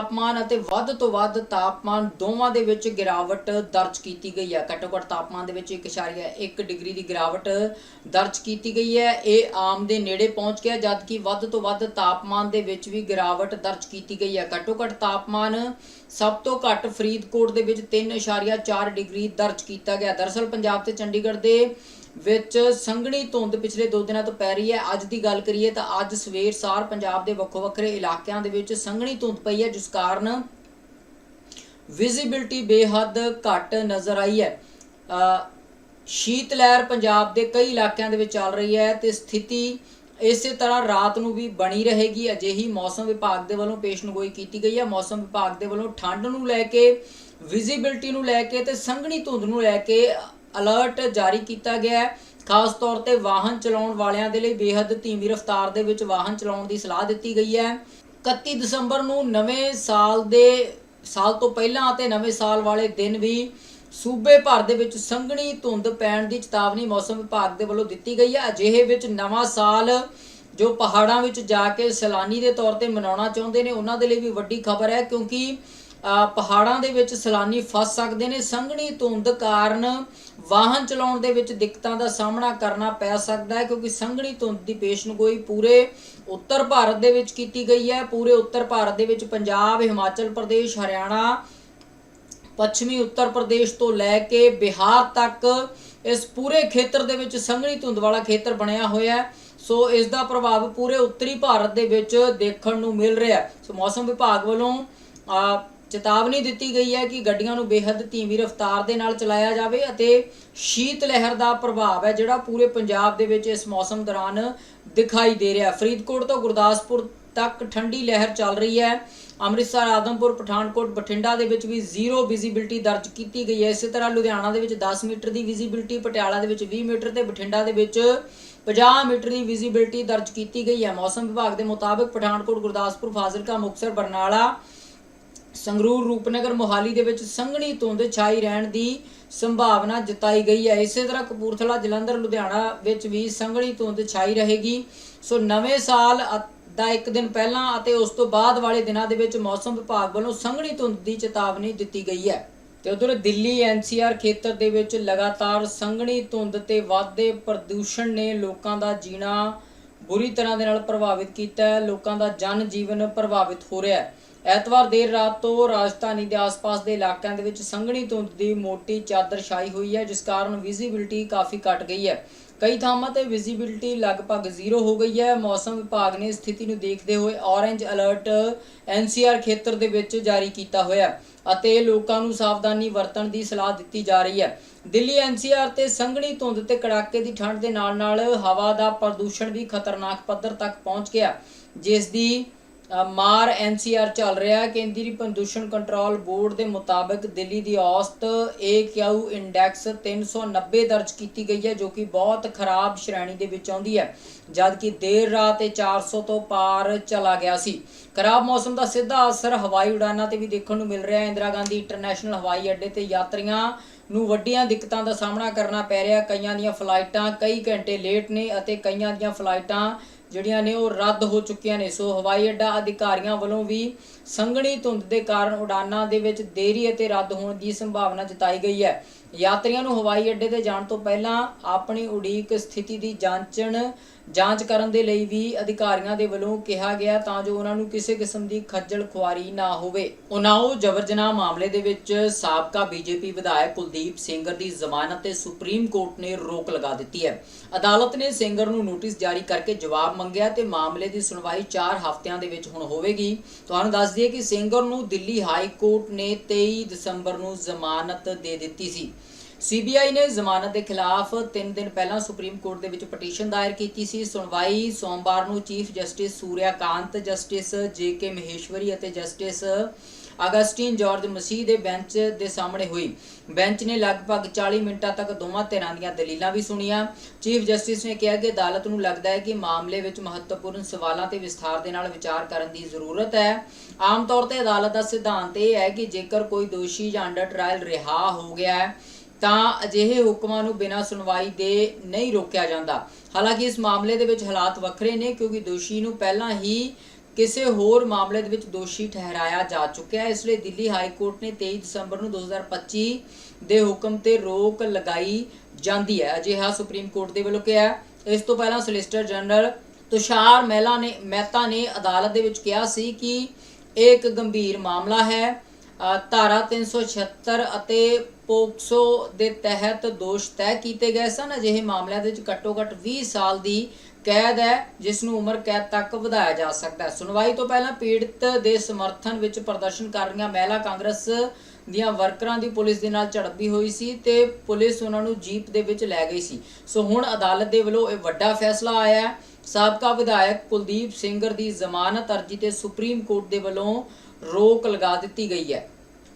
ਤਾਪਮਾਨ ਅਤੇ ਵੱਧ ਤੋਂ ਵੱਧ ਤਾਪਮਾਨ ਦੋਵਾਂ ਦੇ ਵਿੱਚ ਗਿਰਾਵਟ ਦਰਜ ਕੀਤੀ ਗਈ ਹੈ। ਘੱਟੋ ਘੱਟ ਤਾਪਮਾਨ ਦੇ ਵਿੱਚ 1.1 ਡਿਗਰੀ ਦੀ ਗਿਰਾਵਟ ਦਰਜ ਕੀਤੀ ਗਈ ਹੈ। ਇਹ ਆਮ ਦੇ ਨੇੜੇ ਪਹੁੰਚ ਗਿਆ, ਜਦਕਿ ਵੱਧ ਤੋਂ ਵੱਧ ਤਾਪਮਾਨ ਦੇ ਵਿੱਚ ਵੀ ਗਿਰਾਵਟ ਦਰਜ ਕੀਤੀ ਗਈ ਹੈ। ਘੱਟੋ ਘੱਟ ਤਾਪਮਾਨ ਸਭ ਤੋਂ ਘੱਟ ਫਰੀਦਕੋਟ ਦੇ ਵਿੱਚ 3.4 ਡਿਗਰੀ ਦਰਜ ਕੀਤਾ ਗਿਆ। ਦਰਅਸਲ ਪੰਜਾਬ ਤੇ ਚੰਡੀਗੜ੍ਹ ਦੇ ਵਿੱਚ ਸੰਘਣੀ ਧੁੰਦ ਪਿਛਲੇ 2 ਦਿਨਾਂ ਤੋਂ ਪੈ ਰਹੀ ਹੈ। ਅੱਜ ਦੀ ਗੱਲ ਕਰੀਏ ਤਾਂ ਅੱਜ ਸਵੇਰ ਸਾਰ ਪੰਜਾਬ ਦੇ ਵੱਖੋ ਵੱਖਰੇ ਇਲਾਕਿਆਂ ਦੇ ਵਿੱਚ ਸੰਘਣੀ ਧੁੰਦ ਪਈ ਹੈ, ਜਿਸ ਕਾਰਨ ਵਿਜ਼ਿਬਿਲਟੀ ਬੇਹੱਦ ਘੱਟ ਨਜ਼ਰ ਆਈ ਹੈ। ਸ਼ੀਤ ਲਹਿਰ ਪੰਜਾਬ ਦੇ ਕਈ ਇਲਾਕਿਆਂ ਦੇ ਵਿੱਚ ਚੱਲ ਰਹੀ ਹੈ ਤੇ ਸਥਿਤੀ ਇਸੇ ਤਰ੍ਹਾਂ ਰਾਤ ਨੂੰ ਵੀ ਬਣੀ ਰਹੇਗੀ। ਅਜਿਹੀ ਮੌਸਮ ਵਿਭਾਗ ਦੇ ਵੱਲੋਂ ਪੇਸ਼ਨਗੋਈ ਕੀਤੀ ਗਈ ਹੈ। ਮੌਸਮ ਵਿਭਾਗ ਦੇ ਵੱਲੋਂ ਠੰਡ ਨੂੰ ਲੈ ਕੇ ਵਿਜ਼ਿਬਿਲਟੀ ਨੂੰ ਲੈ ਕੇ ਤੇ ਸੰਘਣੀ ਧੁੰਦ ਨੂੰ ਲੈ ਕੇ ਅਲਰਟ ਜਾਰੀ ਕੀਤਾ ਗਿਆ ਹੈ। ਖਾਸ ਤੌਰ ਤੇ ਵਾਹਨ ਚਲਾਉਣ ਵਾਲਿਆਂ ਦੇ ਲਈ ਬੇਹੱਦ ਧੀਮੀ ਰਫ਼ਤਾਰ ਦੇ ਵਿੱਚ ਵਾਹਨ ਚਲਾਉਣ ਦੀ ਸਲਾਹ ਦਿੱਤੀ ਗਈ ਹੈ। 31 ਦਸੰਬਰ ਨੂੰ ਨਵੇਂ ਸਾਲ ਦੇ, ਸਾਲ ਤੋਂ ਪਹਿਲਾਂ ਅਤੇ ਨਵੇਂ ਸਾਲ ਵਾਲੇ ਦਿਨ ਵੀ ਸੂਬੇ ਭਰ ਦੇ ਵਿੱਚ ਸੰਘਣੀ ਧੁੰਦ ਪੈਣ ਦੀ ਚੇਤਾਵਨੀ ਮੌਸਮ ਵਿਭਾਗ ਦੇ ਵੱਲੋਂ ਦਿੱਤੀ ਗਈ ਹੈ। ਅਜਿਹੇ ਵਿੱਚ ਨਵਾਂ ਸਾਲ ਜੋ ਪਹਾੜਾਂ ਵਿੱਚ ਜਾ ਕੇ ਸੈਲਾਨੀ ਦੇ ਤੌਰ ਤੇ ਮਨਾਉਣਾ ਚਾਹੁੰਦੇ ਨੇ, ਉਹਨਾਂ ਦੇ ਲਈ ਵੀ ਵੱਡੀ ਖਬਰ ਹੈ ਕਿਉਂਕਿ ਪਹਾੜਾਂ ਦੇ ਵਿੱਚ ਸੈਲਾਨੀ ਫਸ ਸਕਦੇ ਨੇ। ਸੰਘਣੀ ਧੁੰਦ ਕਾਰਨ ਵਾਹਨ ਚਲਾਉਣ ਦੇ ਵਿੱਚ ਦਿੱਕਤਾਂ ਦਾ ਸਾਹਮਣਾ ਕਰਨਾ ਪੈ ਸਕਦਾ ਹੈ, ਕਿਉਂਕਿ ਸੰਘਣੀ ਧੁੰਦ ਦੀ ਪੇਸ਼ਨਗੋਈ ਪੂਰੇ ਉੱਤਰ ਭਾਰਤ ਦੇ ਵਿੱਚ ਕੀਤੀ ਗਈ ਹੈ। ਪੂਰੇ ਉੱਤਰ ਭਾਰਤ ਦੇ ਵਿੱਚ ਪੰਜਾਬ, ਹਿਮਾਚਲ ਪ੍ਰਦੇਸ਼, ਹਰਿਆਣਾ, ਪੱਛਮੀ ਉੱਤਰ ਪ੍ਰਦੇਸ਼ ਤੋਂ ਲੈ ਕੇ ਬਿਹਾਰ ਤੱਕ ਇਸ ਪੂਰੇ ਖੇਤਰ ਦੇ ਵਿੱਚ ਸੰਘਣੀ ਧੁੰਦ ਵਾਲਾ ਖੇਤਰ ਬਣਿਆ ਹੋਇਆ ਹੈ। ਸੋ ਇਸ ਦਾ ਪ੍ਰਭਾਵ ਪੂਰੇ ਉੱਤਰੀ ਭਾਰਤ ਦੇ ਵਿੱਚ ਦੇਖਣ ਨੂੰ ਮਿਲ ਰਿਹਾ ਹੈ। ਸੋ ਮੌਸਮ ਵਿਭਾਗ ਵੱਲੋਂ ਚੇਤਾਵਨੀ ਦਿੱਤੀ ਗਈ ਹੈ ਕਿ ਗੱਡੀਆਂ ਨੂੰ ਬੇਹੱਦ ਧੀਮੀ ਰਫ਼ਤਾਰ ਦੇ ਨਾਲ ਚਲਾਇਆ ਜਾਵੇ ਅਤੇ ਸ਼ੀਤ ਲਹਿਰ ਦਾ ਪ੍ਰਭਾਵ ਹੈ ਜਿਹੜਾ ਪੂਰੇ ਪੰਜਾਬ ਦੇ ਵਿੱਚ ਇਸ ਮੌਸਮ ਦੌਰਾਨ ਦਿਖਾਈ ਦੇ ਰਿਹਾ ਫਰੀਦਕੋਟ ਤੋਂ ਗੁਰਦਾਸਪੁਰ ਤੱਕ ਠੰਡੀ ਲਹਿਰ ਚੱਲ ਰਹੀ ਹੈ। ਅੰਮ੍ਰਿਤਸਰ, ਆਦਮਪੁਰ, ਪਠਾਨਕੋਟ, ਬਠਿੰਡਾ ਦੇ ਵਿੱਚ ਵੀ ਜ਼ੀਰੋ ਵਿਜ਼ਿਬਿਲਟੀ ਦਰਜ ਕੀਤੀ ਗਈ ਹੈ। ਇਸੇ ਤਰ੍ਹਾਂ ਲੁਧਿਆਣਾ ਦੇ ਵਿੱਚ 10 ਮੀਟਰ ਦੀ ਵਿਜ਼ਿਬਿਲਟੀ ਪਟਿਆਲਾ ਦੇ ਵਿੱਚ 20 ਮੀਟਰ ਤੇ ਬਠਿੰਡਾ ਦੇ ਵਿੱਚ 50 ਮੀਟਰ ਦੀ ਵਿਜ਼ਿਬਿਲਟੀ ਦਰਜ ਕੀਤੀ ਗਈ ਹੈ। ਮੌਸਮ ਵਿਭਾਗ ਦੇ ਮੁਤਾਬਕ ਪਠਾਨਕੋਟ, ਗੁਰਦਾਸਪੁਰ, ਫਾਜ਼ਿਲਕਾ, ਮੁਕਤਸਰ, ਬਰਨਾਲਾ ਸੰਗਰੂਰ ਰੂਪਨਗਰ ਮੋਹਾਲੀ ਦੇ ਵਿੱਚ ਸੰਘਣੀ ਧੁੰਦ ਛਾਈ ਰਹਿਣ ਦੀ ਸੰਭਾਵਨਾ ਜਤਾਈ ਗਈ ਹੈ। ਇਸੇ ਤਰ੍ਹਾਂ ਕਪੂਰਥਲਾ, ਜਲੰਧਰ, ਲੁਧਿਆਣਾ ਵਿੱਚ ਵੀ ਸੰਘਣੀ ਧੁੰਦ ਛਾਈ ਰਹੇਗੀ। ਸੋ ਨਵੇਂ ਸਾਲ ਦਾ ਇੱਕ ਦਿਨ ਪਹਿਲਾਂ ਅਤੇ ਉਸ ਤੋਂ ਬਾਅਦ ਵਾਲੇ ਦਿਨਾਂ ਦੇ ਵਿੱਚ ਮੌਸਮ ਵਿਭਾਗ ਵੱਲੋਂ ਸੰਘਣੀ ਧੁੰਦ ਦੀ ਚੇਤਾਵਨੀ ਦਿੱਤੀ ਗਈ ਹੈ। ਤੇ ਉਧਰ ਦਿੱਲੀ ਐਨਸੀਆਰ ਖੇਤਰ ਦੇ ਵਿੱਚ ਲਗਾਤਾਰ ਸੰਘਣੀ ਧੁੰਦ ਤੇ ਵਾਧੇ ਪ੍ਰਦੂਸ਼ਣ ਨੇ ਲੋਕਾਂ ਦਾ ਜੀਣਾ ਬੁਰੀ ਤਰ੍ਹਾਂ ਦੇ ਨਾਲ ਪ੍ਰਭਾਵਿਤ ਕੀਤਾ ਹੈ, ਲੋਕਾਂ ਦਾ ਜਨ ਜੀਵਨ ਪ੍ਰਭਾਵਿਤ ਹੋ ਰਿਹਾ ਹੈ। ਐਤਵਾਰ ਦੇਰ ਰਾਤ ਤੋਂ ਰਾਜਧਾਨੀ ਦੇ ਆਸ-ਪਾਸ ਦੇ ਇਲਾਕਿਆਂ ਦੇ ਵਿੱਚ ਸੰਘਣੀ ਧੁੰਦ ਦੀ ਮੋਟੀ ਚਾਦਰ ਛਾਈ ਹੋਈ ਹੈ, ਜਿਸ ਕਾਰਨ ਵਿਜ਼ਿਬਿਲਟੀ ਕਾਫੀ ਘਟ ਗਈ ਹੈ। ਕਈ ਥਾਵਾਂ ਤੇ ਵਿਜ਼ਿਬਿਲਟੀ ਲਗਭਗ ਜ਼ੀਰੋ ਹੋ ਗਈ ਹੈ। ਮੌਸਮ ਵਿਭਾਗ ਨੇ ਸਥਿਤੀ ਨੂੰ ਦੇਖਦੇ ਹੋਏ ਔਰੇਂਜ ਅਲਰਟ ਐਨਸੀਆਰ ਖੇਤਰ ਦੇ ਵਿੱਚ ਜਾਰੀ ਕੀਤਾ ਹੋਇਆ ਹੈ। ਅਤੇ ਲੋਕਾਂ ਨੂੰ ਸਾਵਧਾਨੀ ਵਰਤਣ ਦੀ ਸਲਾਹ ਦਿੱਤੀ ਜਾ ਰਹੀ ਹੈ। ਦਿੱਲੀ ਐਨਸੀਆਰ ਤੇ ਸੰਘਣੀ ਧੁੰਦ ਤੇ ਕੜਾਕੇ ਦੀ ਠੰਡ ਦੇ ਨਾਲ-ਨਾਲ ਹਵਾ ਦਾ ਪ੍ਰਦੂਸ਼ਣ ਵੀ ਖਤਰਨਾਕ ਪੱਧਰ ਤੱਕ ਪਹੁੰਚ ਗਿਆ, ਜਿਸ ਦੀ ਮਾਰ ਐਨਸੀਆਰ ਚੱਲ ਰਿਹਾ ਕੇਂਦਰੀ ਪ੍ਰਦੂਸ਼ਣ ਕੰਟਰੋਲ ਬੋਰਡ ਦੇ ਮੁਤਾਬਕ ਦਿੱਲੀ ਦੀ ਔਸਤ AQI ਇੰਡੈਕਸ 390 ਦਰਜ ਕੀਤੀ ਗਈ ਹੈ, ਜੋ ਕਿ ਬਹੁਤ ਖਰਾਬ ਸ਼੍ਰੇਣੀ ਦੇ ਵਿੱਚ ਆਉਂਦੀ ਹੈ। ਜਦਕਿ ਦੇਰ ਰਾਤ ਇਹ 400 ਤੋਂ ਪਾਰ ਚਲਾ ਗਿਆ ਸੀ। ਖਰਾਬ ਮੌਸਮ ਦਾ ਸਿੱਧਾ ਅਸਰ ਹਵਾਈ ਉਡਾਨਾਂ ਤੇ ਵੀ ਦੇਖਣ ਨੂੰ ਮਿਲ ਰਿਹਾ ਹੈ। ਇੰਦਰਾ ਗਾਂਧੀ ਇੰਟਰਨੈਸ਼ਨਲ ਹਵਾਈ ਅੱਡੇ ਤੇ ਯਾਤਰੀਆਂ ਨੂੰ ਵੱਡੀਆਂ ਦਿੱਕਤਾਂ ਦਾ ਸਾਹਮਣਾ ਕਰਨਾ ਪੈ ਰਿਹਾ ਕਈਆਂ ਦੀਆਂ ਫਲਾਈਟਾਂ ਕਈ ਘੰਟੇ ਲੇਟ ਨੇ ਅਤੇ ਕਈਆਂ ਦੀਆਂ ਫਲਾਈਟਾਂ ਜਿਹੜੀਆਂ ਨੇ ਉਹ ਰੱਦ ਹੋ ਚੁੱਕੀਆਂ ਨੇ। ਸੋ ਹਵਾਈ ਅੱਡਾ ਅਧਿਕਾਰੀਆਂ ਵੱਲੋਂ ਵੀ ਸੰਘਣੀ ਧੁੰਦ ਦੇ ਕਾਰਨ ਉਡਾਨਾਂ ਦੇ ਵਿੱਚ ਦੇਰੀ ਅਤੇ ਰੱਦ ਹੋਣ ਦੀ ਸੰਭਾਵਨਾ ਜਤਾਈ ਗਈ ਹੈ। ਯਾਤਰੀਆਂ ਨੂੰ ਹਵਾਈ ਅੱਡੇ ਤੇ ਜਾਣ ਤੋਂ ਪਹਿਲਾਂ ਆਪਣੀ ਉਡੀਕ ਸਥਿਤੀ ਦੀ ਜਾਂਚਣ ਜਾਂਚ ਕਰਨ ਦੇ ਲਈ ਵੀ ਅਧਿਕਾਰੀਆਂ ਦੇ ਵੱਲੋਂ ਕਿਹਾ ਗਿਆ ਤਾਂ ਜੋ ਉਹਨਾਂ ਨੂੰ ਕਿਸੇ ਕਿਸਮ ਦੀ ਖੱਜਲ ਖੁਆਰੀ ਨਾ ਹੋਵੇ। ਉਨਾਓ ਜਬਰ ਜਨਾਹ ਮਾਮਲੇ ਦੇ ਵਿੱਚ ਸਾਬਕਾ ਬੀਜੇਪੀ ਵਿਧਾਇਕ ਕੁਲਦੀਪ ਸਿੰਘਰ ਦੀ ਜ਼ਮਾਨਤ ਤੇ ਸੁਪਰੀਮ ਕੋਰਟ ਨੇ ਰੋਕ ਲਗਾ ਦਿੱਤੀ ਹੈ। ਅਦਾਲਤ ਨੇ ਸਿੰਘਰ ਨੂੰ ਨੋਟਿਸ ਜਾਰੀ ਕਰਕੇ ਜਵਾਬ ਮੰਗਿਆ ਤੇ ਮਾਮਲੇ ਦੀ ਸੁਣਵਾਈ 4 ਹਫ਼ਤਿਆਂ ਦੇ ਵਿੱਚ ਹੁਣ ਹੋਵੇਗੀ। ਤੁਹਾਨੂੰ ਦੱਸ ਦਈਏ ਕਿ ਸਿੰਘਰ ਨੂੰ ਦਿੱਲੀ ਹਾਈ ਕੋਰਟ ਨੇ 23 ਦਸੰਬਰ ਨੂੰ ਜ਼ਮਾਨਤ ਦੇ ਦਿੱਤੀ ਸੀ। ਸੀਬੀਆਈ ਨੇ ਜ਼ਮਾਨਤ ਦੇ ਖਿਲਾਫ 3 ਦਿਨ ਪਹਿਲਾਂ ਸੁਪਰੀਮ ਕੋਰਟ ਦੇ ਵਿੱਚ ਪਟੀਸ਼ਨ ਦਾਇਰ ਕੀਤੀ ਸੀ। ਸੁਣਵਾਈ ਸੋਮਵਾਰ ਨੂੰ chief justice Surya Kant justice J K Maheshwari ਅਤੇ ਜਸਟਿਸ ਅਗਸਟਿਨ ਜਾਰਜ ਮਸੀਹ ਦੇ ਬੈਂਚ ਦੇ ਸਾਹਮਣੇ ਹੋਈ। ਬੈਂਚ ਨੇ ਲਗਭਗ 40 ਮਿੰਟਾਂ ਤੱਕ ਦੋਵਾਂ ਧਿਰਾਂ ਦੀਆਂ ਦਲੀਲਾਂ ਵੀ ਸੁਣੀਆਂ। ਚੀਫ ਜਸਟਿਸ ਨੇ ਕਿਹਾ ਕਿ ਅਦਾਲਤ ਨੂੰ ਲੱਗਦਾ ਹੈ ਕਿ ਮਾਮਲੇ ਵਿੱਚ ਮਹੱਤਵਪੂਰਨ ਸਵਾਲਾਂ ਤੇ ਵਿਸਥਾਰ ਦੇ ਨਾਲ ਵਿਚਾਰ ਕਰਨ ਦੀ ਜ਼ਰੂਰਤ ਹੈ। ਆਮ ਤੌਰ ਤੇ ਅਦਾਲਤ ਦਾ ਸਿਧਾਂਤ ਇਹ ਹੈ ਕਿ ਜੇਕਰ ਕੋਈ ਦੋਸ਼ੀ ਜਾਂ ਅੰਡਰ ਟ੍ਰਾਇਲ ਰਿਹਾ ਹੋ ਗਿਆ ਹੈ ਤਾਂ ਅਜਿਹੇ ਹੁਕਮਾਂ ਨੂੰ ਬਿਨਾਂ ਸੁਣਵਾਈ ਦੇ ਨਹੀਂ ਰੋਕਿਆ ਜਾਂਦਾ। ਹਾਲਾਂਕਿ ਇਸ ਮਾਮਲੇ ਦੇ ਵਿੱਚ ਹਾਲਾਤ ਵੱਖਰੇ ਨੇ ਕਿਉਂਕਿ ਦੋਸ਼ੀ ਨੂੰ ਪਹਿਲਾਂ ਹੀ ਕਿਸੇ ਹੋਰ ਮਾਮਲੇ ਦੇ ਵਿੱਚ ਦੋਸ਼ੀ ਠਹਿਰਾਇਆ ਜਾ ਚੁੱਕਿਆ ਹੈ। ਇਸ ਲਈ ਦਿੱਲੀ ਹਾਈ ਕੋਰਟ ਨੇ 23 ਦਸੰਬਰ ਨੂੰ 2025 ਦੇ ਹੁਕਮ ਤੇ ਰੋਕ ਲਗਾਈ ਜਾਂਦੀ ਹੈ। ਅਜਿਹਾ ਸੁਪਰੀਮ ਕੋਰਟ ਦੇ ਵੱਲੋਂ ਕਿਹਾ ਇਸ ਤੋਂ ਪਹਿਲਾਂ ਸੋਲਿਸਟਰ ਜਨਰਲ ਤੁਸ਼ਾਰ ਮਹਿਲਾ ਨੇ ਮਹਿਤਾ ਨੇ ਅਦਾਲਤ ਦੇ ਵਿੱਚ ਕਿਹਾ ਸੀ ਕਿ ਇਹ ਇੱਕ ਗੰਭੀਰ ਮਾਮਲਾ ਹੈ। ਧਾਰਾ 376 ਅਤੇ ਪੋਕਸੋ ਦੇ ਤਹਿਤ ਦੋਸ਼ ਤੈਅ ਕੀਤੇ ਗਏ ਸਨ। ਅਜਿਹੇ ਮਾਮਲਿਆਂ ਦੇ ਵਿੱਚ ਘੱਟੋ-ਘੱਟ 20 ਸਾਲ ਦੀ ਕੈਦ ਹੈ, ਜਿਸ ਨੂੰ ਉਮਰ ਕੈਦ ਤੱਕ ਵਧਾਇਆ ਜਾ ਸਕਦਾ ਹੈ। ਸੁਣਵਾਈ ਤੋਂ ਪਹਿਲਾਂ ਪੀੜਤ ਦੇ ਸਮਰਥਨ ਵਿੱਚ ਪ੍ਰਦਰਸ਼ਨ ਕਰ ਰਹੀਆਂ ਮਹਿਲਾ ਕਾਂਗਰਸ ਦੀਆਂ ਵਰਕਰਾਂ ਦੀ ਪੁਲਿਸ ਦੇ ਨਾਲ ਝੜਪ ਵੀ ਹੋਈ ਸੀ ਤੇ ਪੁਲਿਸ ਉਹਨਾਂ ਨੂੰ ਜੀਪ ਦੇ ਵਿੱਚ ਲੈ ਗਈ ਸੀ। ਸੋ ਹੁਣ ਅਦਾਲਤ ਦੇ ਵੱਲੋਂ ਇਹ ਵੱਡਾ ਫੈਸਲਾ ਆਇਆ ਹੈ। ਸਾਬਕਾ ਵਿਧਾਇਕ ਕੁਲਦੀਪ ਸਿੰਘਰ ਦੀ ਜ਼ਮਾਨਤ ਅਰਜੀ ਤੇ ਸੁਪਰੀਮ ਕੋਰਟ ਦੇ ਵੱਲੋਂ ਰੋਕ ਲਗਾ ਦਿੱਤੀ ਗਈ ਹੈ।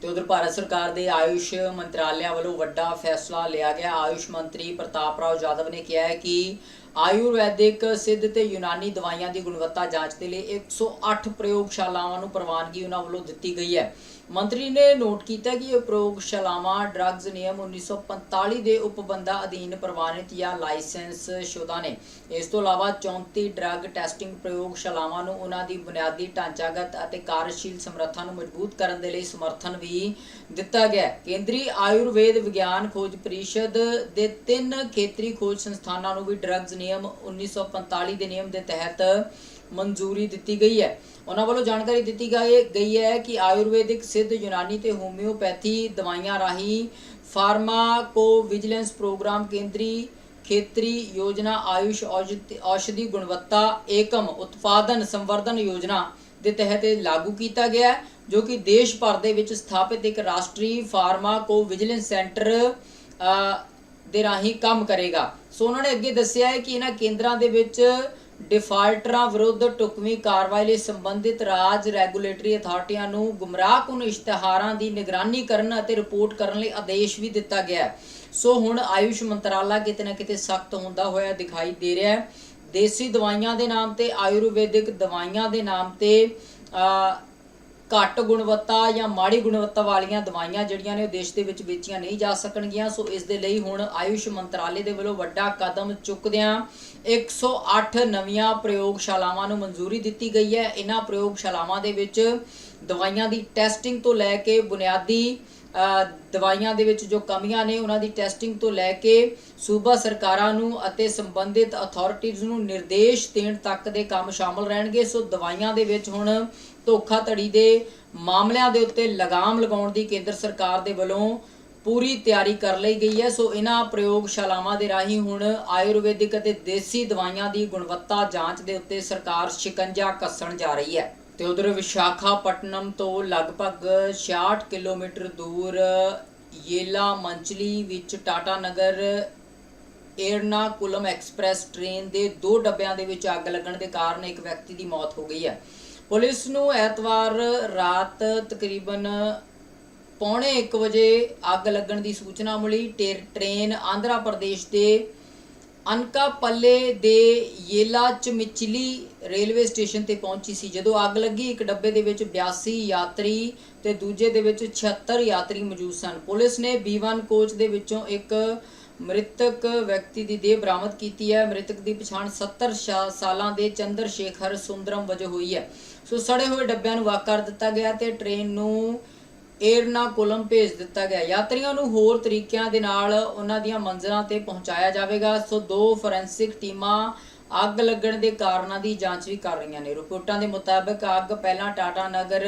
ਤੇ ਉਧਰ ਭਾਰਤ ਸਰਕਾਰ ਦੇ ਆਯੁਸ਼ ਮੰਤਰਾਲਿਆ ਵੱਲੋਂ ਵੱਡਾ ਫੈਸਲਾ ਲਿਆ ਗਿਆ। ਆਯੁਸ਼ ਮੰਤਰੀ ਪ੍ਰਤਾਪ ਰਾਓ ਜਾਦਵ ਨੇ ਕਿਹਾ ਹੈ ਕਿ ਆਯੁਰਵੈਦਿਕ, ਸਿੱਧ ਤੇ ਯੂਨਾਨੀ ਦਵਾਈਆਂ ਦੀ ਗੁਣਵੱਤਾ ਜਾਂਚ ਦੇ ਲਈ 108 ਪ੍ਰਯੋਗਸ਼ਾਲਾਵਾਂ ਨੂੰ ਪ੍ਰਵਾਨਗੀ ਉਹਨਾਂ ਵੱਲੋਂ ਦਿੱਤੀ ਗਈ ਹੈ। ਮੰਤਰੀ ਨੇ ਨੋਟ ਕੀਤਾ ਕਿ ਇਹ ਪ੍ਰਯੋਗਸ਼ਾਲਾਵਾਂ ਡਰੱਗਸ ਨਿਯਮ 1945 ਦੇ ਉਪਬੰਧਾਂ ਅਧੀਨ ਪ੍ਰਵਾਨਿਤ ਜਾਂ ਲਾਇਸੈਂਸ ਸ਼ੁਦਾ ਨੇ। ਇਸ ਤੋਂ ਇਲਾਵਾ 34 ਡਰੱਗ ਟੈਸਟਿੰਗ ਪ੍ਰਯੋਗਸ਼ਾਲਾਵਾਂ ਨੂੰ ਉਹਨਾਂ ਦੀ ਬੁਨਿਆਦੀ ਢਾਂਚਾਗਤ ਅਤੇ ਕਾਰਜਸ਼ੀਲ ਸਮਰੱਥਾ ਨੂੰ ਮਜ਼ਬੂਤ ਕਰਨ ਦੇ ਲਈ ਸਮਰਥਨ ਵੀ ਦਿੱਤਾ ਗਿਆ। ਕੇਂਦਰੀ ਆਯੁਰਵੇਦ ਵਿਗਿਆਨ ਖੋਜ ਪਰਿਸ਼ਦ ਦੇ ਤਿੰਨ ਖੇਤਰੀ ਖੋਜ ਸੰਸਥਾਨਾਂ ਨੂੰ ਵੀ ਡਰੱਗਜ਼ ਨਿਯਮ 1945 ਦੇ ਨਿਯਮ ਦੇ ਤਹਿਤ ਮਨਜ਼ੂਰੀ ਦਿੱਤੀ ਗਈ ਹੈ। ਉਹਨਾਂ ਵੱਲੋਂ ਜਾਣਕਾਰੀ ਦਿੱਤੀ ਗਈ ਗਈ ਹੈ ਕਿ ਆਯੁਰਵੈਦਿਕ ਸਿੱਧ ਯੂਨਾਨੀ ਤੇ ਹੋਮਿਓਪੈਥੀ ਦਵਾਈਆਂ ਰਾਹੀਂ ਫਾਰਮਾਕੋ ਵਿਜੀਲੈਂਸ ਪ੍ਰੋਗਰਾਮ ਕੇਂਦਰੀ ਖੇਤਰੀ ਯੋਜਨਾ ਆਯੁਸ਼ ਔਸ਼ਧ- ਔਸ਼ਧੀ ਗੁਣਵੱਤਾ ਏਕਮ ਉਤਪਾਦਨ ਸੰਵਰਧਨ ਯੋਜਨਾ ਦੇ ਤਹਿਤ ਲਾਗੂ ਕੀਤਾ ਗਿਆ ਹੈ, ਜੋ ਕਿ ਦੇਸ਼ ਭਰ ਦੇ ਵਿੱਚ ਸਥਾਪਿਤ ਇੱਕ ਰਾਸ਼ਟਰੀ ਫਾਰਮਾਕੋ ਵਿਜੀਲੈਂਸ ਸੈਂਟਰ ਦੇ ਰਾਹੀਂ ਕੰਮ ਕਰੇਗਾ। ਸੋ ਉਹਨਾਂ ਨੇ ਅੱਗੇ ਦੱਸਿਆ ਹੈ ਕਿ ਇਹਨਾਂ ਕੇਂਦਰਾਂ ਦੇ ਵਿੱਚ ਡਿਫਾਲਟਰਾਂ ਵਿਰੁੱਧ ਟੁਕਵੀਂ ਕਾਰਵਾਈ ਲਈ ਸੰਬੰਧਿਤ ਰਾਜ ਰੈਗੂਲੇਟਰੀ ਅਥਾਰਟੀਆਂ ਨੂੰ ਗੁੰਮਰਾਹਕੁਨ ਇਸ਼ਤਿਹਾਰਾਂ ਦੀ ਨਿਗਰਾਨੀ ਕਰਨ ਅਤੇ ਰਿਪੋਰਟ ਕਰਨ ਲਈ ਆਦੇਸ਼ ਵੀ ਦਿੱਤਾ ਗਿਆ ਸੋ ਹੁਣ ਆਯੁਸ਼ ਮੰਤਰਾਲਾ ਕਿਤੇ ਨਾ ਕਿਤੇ ਸਖਤ ਹੁੰਦਾ ਹੋਇਆ ਦਿਖਾਈ ਦੇ ਰਿਹਾ ਹੈ। ਦੇਸੀ ਦਵਾਈਆਂ ਦੇ ਨਾਮ ਤੇ ਆਯੁਰਵੈਦਿਕ ਦਵਾਈਆਂ ਦੇ ਨਾਮ ਤੇ ਘੱਟ ਗੁਣਵੱਤਾ ਜਾਂ ਮਾੜੀ ਗੁਣਵੱਤਾ ਵਾਲੀਆਂ ਦਵਾਈਆਂ ਜਿਹੜੀਆਂ ਨੇ ਉਹ ਦੇਸ਼ ਦੇ ਵਿੱਚ ਵੇਚੀਆਂ ਨਹੀਂ ਜਾ ਸਕਣਗੀਆਂ। ਸੋ ਇਸ ਦੇ ਲਈ ਹੁਣ ਆਯੁਸ਼ ਮੰਤਰਾਲੇ ਦੇ ਵੱਲੋਂ ਵੱਡਾ ਕਦਮ ਚੁੱਕਦਿਆਂ 108 ਨਵੀਆਂ ਪ੍ਰਯੋਗਸ਼ਾਲਾਵਾਂ ਨੂੰ ਮਨਜ਼ੂਰੀ ਦਿੱਤੀ ਗਈ ਹੈ। ਇਹਨਾਂ ਪ੍ਰਯੋਗਸ਼ਾਲਾਵਾਂ ਦੇ ਵਿੱਚ ਦਵਾਈਆਂ ਦੀ ਟੈਸਟਿੰਗ ਤੋਂ ਲੈ ਕੇ ਬੁਨਿਆਦੀ ਦਵਾਈਆਂ ਦੇ ਵਿੱਚ ਜੋ ਕਮੀਆਂ ਨੇ, ਉਹਨਾਂ ਦੀ ਟੈਸਟਿੰਗ ਤੋਂ ਲੈ ਕੇ ਸੂਬਾ ਸਰਕਾਰਾਂ ਨੂੰ ਅਤੇ ਸੰਬੰਧਿਤ ਅਥਾਰਟੀਜ਼ ਨੂੰ ਨਿਰਦੇਸ਼ ਦੇਣ ਤੱਕ ਦੇ ਕੰਮ ਸ਼ਾਮਲ ਰਹਿਣਗੇ। ਸੋ ਦਵਾਈਆਂ ਦੇ ਵਿੱਚ ਹੁਣ ਧੋਖਾਧੜੀ ਦੇ ਮਾਮਲਿਆਂ ਦੇ ਉੱਤੇ ਲਗਾਮ ਲਗਾਉਣ ਦੀ ਕੇਂਦਰ ਸਰਕਾਰ ਦੇ ਵੱਲੋਂ ਪੂਰੀ ਤਿਆਰੀ ਕਰ ਲਈ ਗਈ ਹੈ। ਸੋ ਇਹਨਾਂ ਪ੍ਰਯੋਗਸ਼ਾਲਾਵਾਂ ਦੇ ਰਾਹੀਂ ਹੁਣ ਆਯੁਰਵੈਦਿਕ ਅਤੇ ਦੇਸੀ ਦਵਾਈਆਂ ਦੀ ਗੁਣਵੱਤਾ ਜਾਂਚ ਦੇ ਉੱਤੇ ਸਰਕਾਰ ਸ਼ਿਕੰਜਾ ਕੱਸਣ ਜਾ ਰਹੀ ਹੈ। ਤੇ ਉਧਰ ਵਿਸ਼ਾਖਾਪਟਨਮ ਤੋਂ ਲਗਭਗ 66 ਕਿਲੋਮੀਟਰ ਦੂਰ ਯੇਲਾ ਮੰਚਲੀ ਵਿੱਚ Tatanagar Ernakulam express train ਦੇ ਦੋ ਡੱਬਿਆਂ ਦੇ ਵਿੱਚ ਅੱਗ ਲੱਗਣ ਦੇ ਕਾਰਨ ਇੱਕ ਵਿਅਕਤੀ ਦੀ ਮੌਤ ਹੋ ਗਈ ਹੈ। ਪੁਲਿਸ ਨੂੰ ਐਤਵਾਰ ਰਾਤ ਤਕਰੀਬਨ ਪੌਣੇ 1 ਵਜੇ ਅੱਗ ਲੱਗਣ ਦੀ ਸੂਚਨਾ ਮਿਲੀ। ਟੇ- ਟ੍ਰੇਨ ਆਂਧਰਾ ਪ੍ਰਦੇਸ਼ ਦੇ ਅਨਕਾਪੱਲੇ ਦੇ ਯੇਲਾ ਚਮਿਚਲੀ ਰੇਲਵੇ ਸਟੇਸ਼ਨ ਤੇ ਪਹੁੰਚੀ ਸੀ। ਜਦੋਂ ਅੱਗ ਲੱਗੀ, ਇੱਕ ਡੱਬੇ ਦੇ ਵਿੱਚ 82 ਯਾਤਰੀ ਤੇ ਦੂਜੇ ਦੇ ਵਿੱਚ 76 ਯਾਤਰੀ ਮੌਜੂਦ ਸਨ। ਪੁਲਿਸ ਨੇ B1 ਕੋਚ ਦੇ ਵਿੱਚੋਂ ਇੱਕ ਮ੍ਰਿਤਕ ਵਿਅਕਤੀ ਦੀ ਦੇਹ ਬਰਾਮਦ ਕੀਤੀ ਹੈ। ਮ੍ਰਿਤਕ ਦੀ ਪਛਾਣ 70 ਸ਼ਾ- ਸਾਲਾਂ ਦੇ ਚੰਦਰ ਸ਼ੇਖਰ ਸੁੰਦਰਮ ਵਜੋਂ ਹੋਈ ਹੈ। ਸੋ ਸੜੇ ਹੋਏ ਡੱਬਿਆਂ ਨੂੰ ਵਾਕ ਕਰ ਦਿੱਤਾ ਗਿਆ ਤੇ ਟ੍ਰੇਨ ਨੂੰ ਏਰਨਾਕੁਲਮ ਭੇਜ ਦਿੱਤਾ ਗਿਆ। ਯਾਤਰੀਆਂ ਨੂੰ ਹੋਰ ਤਰੀਕਿਆਂ ਦੇ ਨਾਲ ਉਹਨਾਂ ਦੀਆਂ ਮੰਜ਼ਿਲਾਂ ਤੇ ਪਹੁੰਚਾਇਆ ਜਾਵੇਗਾ। ਸੋ ਦੋ ਫੋਰੈਂਸਿਕ ਟੀਮਾਂ ਅੱਗ ਲੱਗਣ ਦੇ ਕਾਰਨਾਂ ਦੀ ਜਾਂਚ ਵੀ ਕਰ ਰਹੀਆਂ ਨੇ। ਰਿਪੋਰਟਾਂ ਦੇ ਮੁਤਾਬਕ ਅੱਗ ਪਹਿਲਾਂ Tatanagar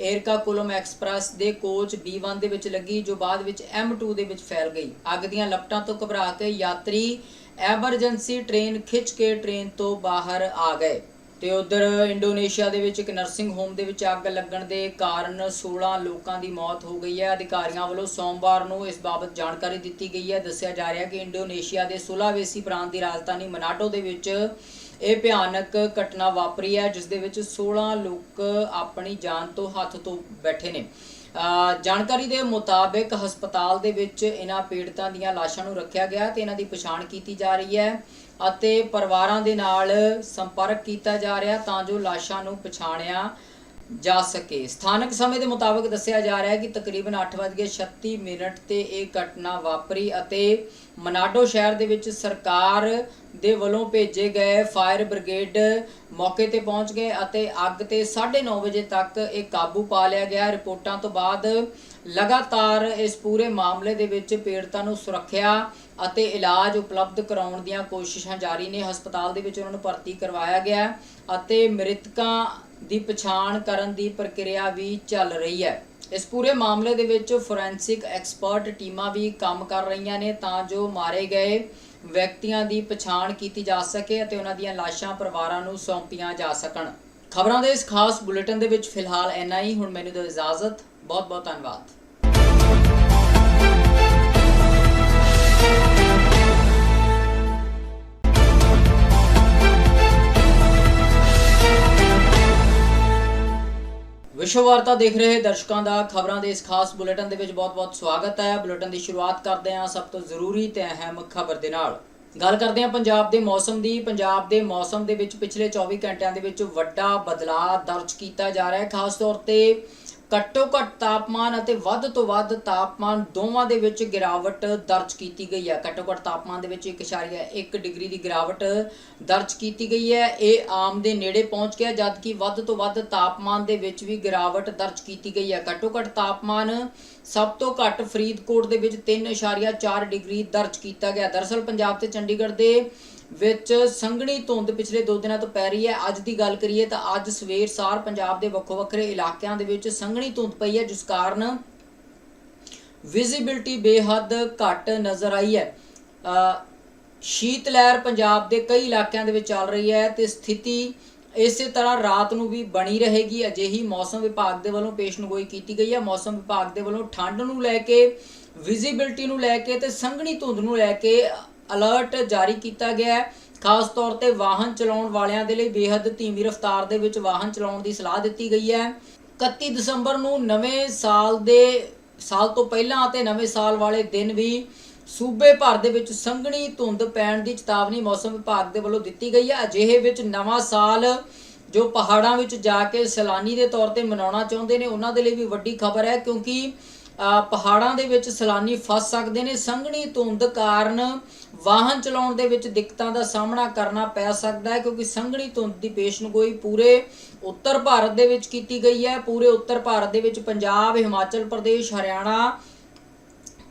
Ernakulam express ਦੇ ਕੋਚ B1 ਦੇ ਵਿੱਚ ਲੱਗੀ, ਜੋ ਬਾਅਦ ਵਿੱਚ M2 ਦੇ ਵਿੱਚ ਫੈਲ ਗਈ। ਅੱਗ ਦੀਆਂ ਲਪਟਾਂ ਤੋਂ ਘਬਰਾ ਕੇ ਯਾਤਰੀ ਐਮਰਜੈਂਸੀ ਟ੍ਰੇਨ ਖਿੱਚ ਕੇ ਟ੍ਰੇਨ ਤੋਂ ਬਾਹਰ ਆ ਗਏ। ਤੇ ਉਧਰ ਇੰਡੋਨੇਸ਼ੀਆ ਦੇ ਵਿੱਚ ਇੱਕ ਨਰਸਿੰਗ ਹੋਮ ਦੇ ਵਿੱਚ ਅੱਗ ਲੱਗਣ ਦੇ ਕਾਰਨ 16 ਲੋਕਾਂ ਦੀ ਮੌਤ ਹੋ ਗਈ ਹੈ। ਅਧਿਕਾਰੀਆਂ ਵੱਲੋਂ ਸੋਮਵਾਰ ਨੂੰ ਇਸ ਬਾਬਤ ਜਾਣਕਾਰੀ ਦਿੱਤੀ ਗਈ ਹੈ। ਦੱਸਿਆ ਜਾ ਰਿਹਾ ਕਿ ਇੰਡੋਨੇਸ਼ੀਆ ਦੇ ਸੁਲਾਵੇਸੀ ਪ੍ਰਾਂਤ ਦੀ ਰਾਜਧਾਨੀ ਮਨਾਟੋ ਦੇ ਵਿੱਚ ਇਹ ਭਿਆਨਕ ਘਟਨਾ ਵਾਪਰੀ ਹੈ, ਜਿਸ ਦੇ ਵਿੱਚ 16 ਲੋਕ ਆਪਣੀ ਜਾਨ ਤੋਂ ਹੱਥ ਤੋਂ ਬੈਠੇ ਨੇ। ਜਾਣਕਾਰੀ ਦੇ ਮੁਤਾਬਕ ਹਸਪਤਾਲ ਦੇ ਵਿੱਚ ਇਹਨਾਂ ਪੀੜਤਾਂ ਦੀਆਂ ਲਾਸ਼ਾਂ ਨੂੰ ਰੱਖਿਆ ਗਿਆ ਤੇ ਇਹਨਾਂ ਦੀ ਪਛਾਣ ਕੀਤੀ ਜਾ ਰਹੀ ਹੈ। ਅਤੇ ਪਰਿਵਾਰਾਂ ਦੇ ਨਾਲ ਸੰਪਰਕ ਕੀਤਾ ਜਾ ਰਿਹਾ ਤਾਂ ਜੋ ਲਾਸ਼ਾਂ ਨੂੰ ਪਛਾਣਿਆ ਜਾ ਸਕੇ। ਸਥਾਨਕ ਸਮੇਂ ਦੇ ਮੁਤਾਬਕ ਦੱਸਿਆ ਜਾ ਰਿਹਾ ਹੈ ਕਿ ਤਕਰੀਬਨ 8:36 ਮਿੰਟ ਤੇ ਇਹ ਘਟਨਾ ਵਾਪਰੀ ਅਤੇ ਮਨਾਡੋ ਸ਼ਹਿਰ ਦੇ ਵਿੱਚ ਸਰਕਾਰ ਦੇ ਵੱਲੋਂ ਭੇਜੇ ਗਏ ਫਾਇਰ ਬ੍ਰਿਗੇਡ ਮੌਕੇ ਤੇ ਪਹੁੰਚ ਗਏ ਅਤੇ ਅੱਗ ਤੇ 9:30 ਵਜੇ ਤੱਕ ਇਹ ਕਾਬੂ ਪਾ ਲਿਆ ਗਿਆ। ਰਿਪੋਰਟਾਂ ਤੋਂ ਬਾਅਦ ਲਗਾਤਾਰ ਇਸ ਪੂਰੇ ਮਾਮਲੇ ਦੇ ਵਿੱਚ ਪੀੜਤਾਂ ਨੂੰ ਸੁਰੱਖਿਆ ਅਤੇ ਇਲਾਜ ਉਪਲਬਧ ਕਰਾਉਣ ਦੀਆਂ ਕੋਸ਼ਿਸ਼ਾਂ ਜਾਰੀ ਨੇ। ਹਸਪਤਾਲ ਦੇ ਵਿੱਚ ਉਹਨਾਂ ਨੂੰ ਭਰਤੀ ਕਰਵਾਇਆ ਗਿਆ ਅਤੇ ਮ੍ਰਿਤਕਾਂ ਦੀ ਪਛਾਣ ਕਰਨ ਦੀ ਪ੍ਰਕਿਰਿਆ ਵੀ ਚੱਲ ਰਹੀ ਹੈ। ਇਸ ਪੂਰੇ ਮਾਮਲੇ ਦੇ ਵਿੱਚ ਫੋਰੈਂਸਿਕ ਐਕਸਪਰਟ ਟੀਮਾਂ ਵੀ ਕੰਮ ਕਰ ਰਹੀਆਂ ਨੇ ਤਾਂ ਜੋ ਮਾਰੇ ਗਏ ਵਿਅਕਤੀਆਂ ਦੀ ਪਛਾਣ ਕੀਤੀ ਜਾ ਸਕੇ ਅਤੇ ਉਹਨਾਂ ਦੀਆਂ ਲਾਸ਼ਾਂ ਪਰਿਵਾਰਾਂ ਨੂੰ ਸੌਂਪੀਆਂ ਜਾ ਸਕਣ। ਖਬਰਾਂ ਦੇ ਇਸ ਖਾਸ ਬੁਲੇਟਿਨ ਦੇ ਵਿੱਚ ਫਿਲਹਾਲ ਇੰਨਾ ਹੀ। ਹੁਣ ਮੈਨੂੰ ਦਿਓ ਇਜਾਜ਼ਤ। ਬਹੁਤ ਬਹੁਤ ਧੰਨਵਾਦ ਵਿਸ਼ਵ ਵਾਰਤਾ ਦੇਖ ਰਹੇ ਦਰਸ਼ਕਾਂ ਦਾ ਖਬਰਾਂ ਦੇ ਇਸ ਖਾਸ ਬੁਲੇਟਿਨ ਦੇ ਵਿੱਚ ਬਹੁਤ-ਬਹੁਤ ਸਵਾਗਤ ਹੈ। ਬੁਲੇਟਿਨ ਦੀ ਸ਼ੁਰੂਆਤ ਕਰਦੇ ਹਾਂ ਸਭ ਤੋਂ ਜ਼ਰੂਰੀ ਤੇ ਅਹਿਮ ਖਬਰ ਦੇ ਨਾਲ। ਗੱਲ ਕਰਦੇ ਹਾਂ ਪੰਜਾਬ ਦੇ ਮੌਸਮ ਦੀ। ਪੰਜਾਬ ਦੇ ਮੌਸਮ ਦੇ ਵਿੱਚ ਪਿਛਲੇ 24 ਘੰਟਿਆਂ ਦੇ ਵਿੱਚ ਵੱਡਾ ਬਦਲਾਅ ਦਰਜ ਕੀਤਾ ਜਾ ਰਿਹਾ ਹੈ। ਖਾਸ ਤੌਰ ਤੇ ਘੱਟੋ ਘੱਟ ਤਾਪਮਾਨ ਅਤੇ ਵੱਧ ਤੋਂ ਵੱਧ ਤਾਪਮਾਨ ਦੋਵਾਂ ਦੇ ਵਿੱਚ ਗਿਰਾਵਟ ਦਰਜ ਕੀਤੀ ਗਈ ਹੈ। ਘੱਟੋ ਘੱਟ ਤਾਪਮਾਨ ਦੇ ਵਿੱਚ 1.1 ਡਿਗਰੀ ਦੀ ਗਿਰਾਵਟ ਦਰਜ ਕੀਤੀ ਗਈ ਹੈ। ਇਹ ਆਮ ਦੇ ਨੇੜੇ ਪਹੁੰਚ ਗਿਆ, ਜਦਕਿ ਵੱਧ ਤੋਂ ਵੱਧ ਤਾਪਮਾਨ ਦੇ ਵਿੱਚ ਵੀ ਗਿਰਾਵਟ ਦਰਜ ਕੀਤੀ ਗਈ ਹੈ। ਘੱਟੋ ਘੱਟ ਤਾਪਮਾਨ ਸਭ ਤੋਂ ਘੱਟ ਫਰੀਦਕੋਟ ਦੇ ਵਿੱਚ 3.4 ਡਿਗਰੀ ਦਰਜ ਕੀਤਾ ਗਿਆ। ਦਰਅਸਲ ਪੰਜਾਬ ਤੇ ਚੰਡੀਗੜ੍ਹ ਦੇ ਵਿੱਚ ਸੰਘਣੀ ਧੁੰਦ ਪਿਛਲੇ 2 ਦਿਨਾਂ ਤੋਂ ਪੈ ਰਹੀ ਹੈ। ਅੱਜ ਦੀ ਗੱਲ ਕਰੀਏ ਤਾਂ ਅੱਜ ਸਵੇਰ ਸਾਰ ਪੰਜਾਬ ਦੇ ਵੱਖੋ ਵੱਖਰੇ ਇਲਾਕਿਆਂ ਦੇ ਵਿੱਚ ਸੰਘਣੀ ਧੁੰਦ ਪਈ ਹੈ, ਜਿਸ ਕਾਰਨ ਵਿਜ਼ਿਬਿਲਟੀ ਬੇਹੱਦ ਘੱਟ ਨਜ਼ਰ ਆਈ ਹੈ। ਸ਼ੀਤ ਲਹਿਰ ਪੰਜਾਬ ਦੇ ਕਈ ਇਲਾਕਿਆਂ ਦੇ ਵਿੱਚ ਚੱਲ ਰਹੀ ਹੈ ਤੇ ਸਥਿਤੀ ਇਸੇ ਤਰ੍ਹਾਂ ਰਾਤ ਨੂੰ ਵੀ ਬਣੀ ਰਹੇਗੀ। ਅਜਿਹੀ ਮੌਸਮ ਵਿਭਾਗ ਦੇ ਵੱਲੋਂ ਪੇਸ਼ਨਗੋਈ ਕੀਤੀ ਗਈ ਹੈ। ਮੌਸਮ ਵਿਭਾਗ ਦੇ ਵੱਲੋਂ ਠੰਡ ਨੂੰ ਲੈ ਕੇ ਵਿਜ਼ਿਬਿਲਟੀ ਨੂੰ ਲੈ ਕੇ ਤੇ ਸੰਘਣੀ ਧੁੰਦ ਨੂੰ ਲੈ ਕੇ ਅਲਰਟ ਜਾਰੀ ਕੀਤਾ ਗਿਆ ਹੈ। ਖਾਸ ਤੌਰ ਤੇ ਵਾਹਨ ਚਲਾਉਣ ਵਾਲਿਆਂ ਦੇ ਲਈ ਬੇहद ਧੀਮੀ ਰਫ਼ਤਾਰ ਦੇ ਵਿੱਚ ਵਾਹਨ ਚਲਾਉਣ ਦੀ ਸਲਾਹ ਦਿੱਤੀ ਗਈ ਹੈ। 31 ਦਸੰਬਰ ਨੂੰ ਨਵੇਂ ਸਾਲ ਦੇ, ਸਾਲ ਤੋਂ ਪਹਿਲਾਂ ਅਤੇ ਨਵੇਂ ਸਾਲ ਵਾਲੇ ਦਿਨ ਵੀ ਸੂਬੇ ਭਰ ਦੇ ਵਿੱਚ ਸੰਘਣੀ ਧੁੰਦ ਪੈਣ ਦੀ ਚੇਤਾਵਨੀ ਮੌਸਮ ਵਿਭਾਗ ਦੇ ਵੱਲੋਂ ਦਿੱਤੀ ਗਈ ਹੈ। ਅਜਿਹੇ ਵਿੱਚ ਨਵਾਂ ਸਾਲ ਜੋ ਪਹਾੜਾਂ ਵਿੱਚ ਜਾ ਕੇ ਸੈਲਾਨੀ ਦੇ ਤੌਰ ਤੇ ਮਨਾਉਣਾ ਚਾਹੁੰਦੇ ਨੇ, ਉਹਨਾਂ ਦੇ ਲਈ ਵੀ ਵੱਡੀ ਖਬਰ ਹੈ ਕਿਉਂਕਿ ਪਹਾੜਾਂ ਦੇ ਵਿੱਚ ਸੈਲਾਨੀ ਫਸ ਸਕਦੇ ਨੇ। ਸੰਘਣੀ ਧੁੰਦ ਕਾਰਨ ਵਾਹਨ ਚਲਾਉਣ ਦੇ ਵਿੱਚ ਦਿੱਕਤਾਂ ਦਾ ਸਾਹਮਣਾ ਕਰਨਾ ਪੈ ਸਕਦਾ ਹੈ, ਕਿਉਂਕਿ ਸੰਘਣੀ ਧੁੰਦ ਦੀ ਪੇਸ਼ਨਗੋਈ ਪੂਰੇ ਉੱਤਰ ਭਾਰਤ ਦੇ ਵਿੱਚ ਕੀਤੀ ਗਈ ਹੈ। ਪੂਰੇ ਉੱਤਰ ਭਾਰਤ ਦੇ ਵਿੱਚ ਪੰਜਾਬ, ਹਿਮਾਚਲ ਪ੍ਰਦੇਸ਼, ਹਰਿਆਣਾ,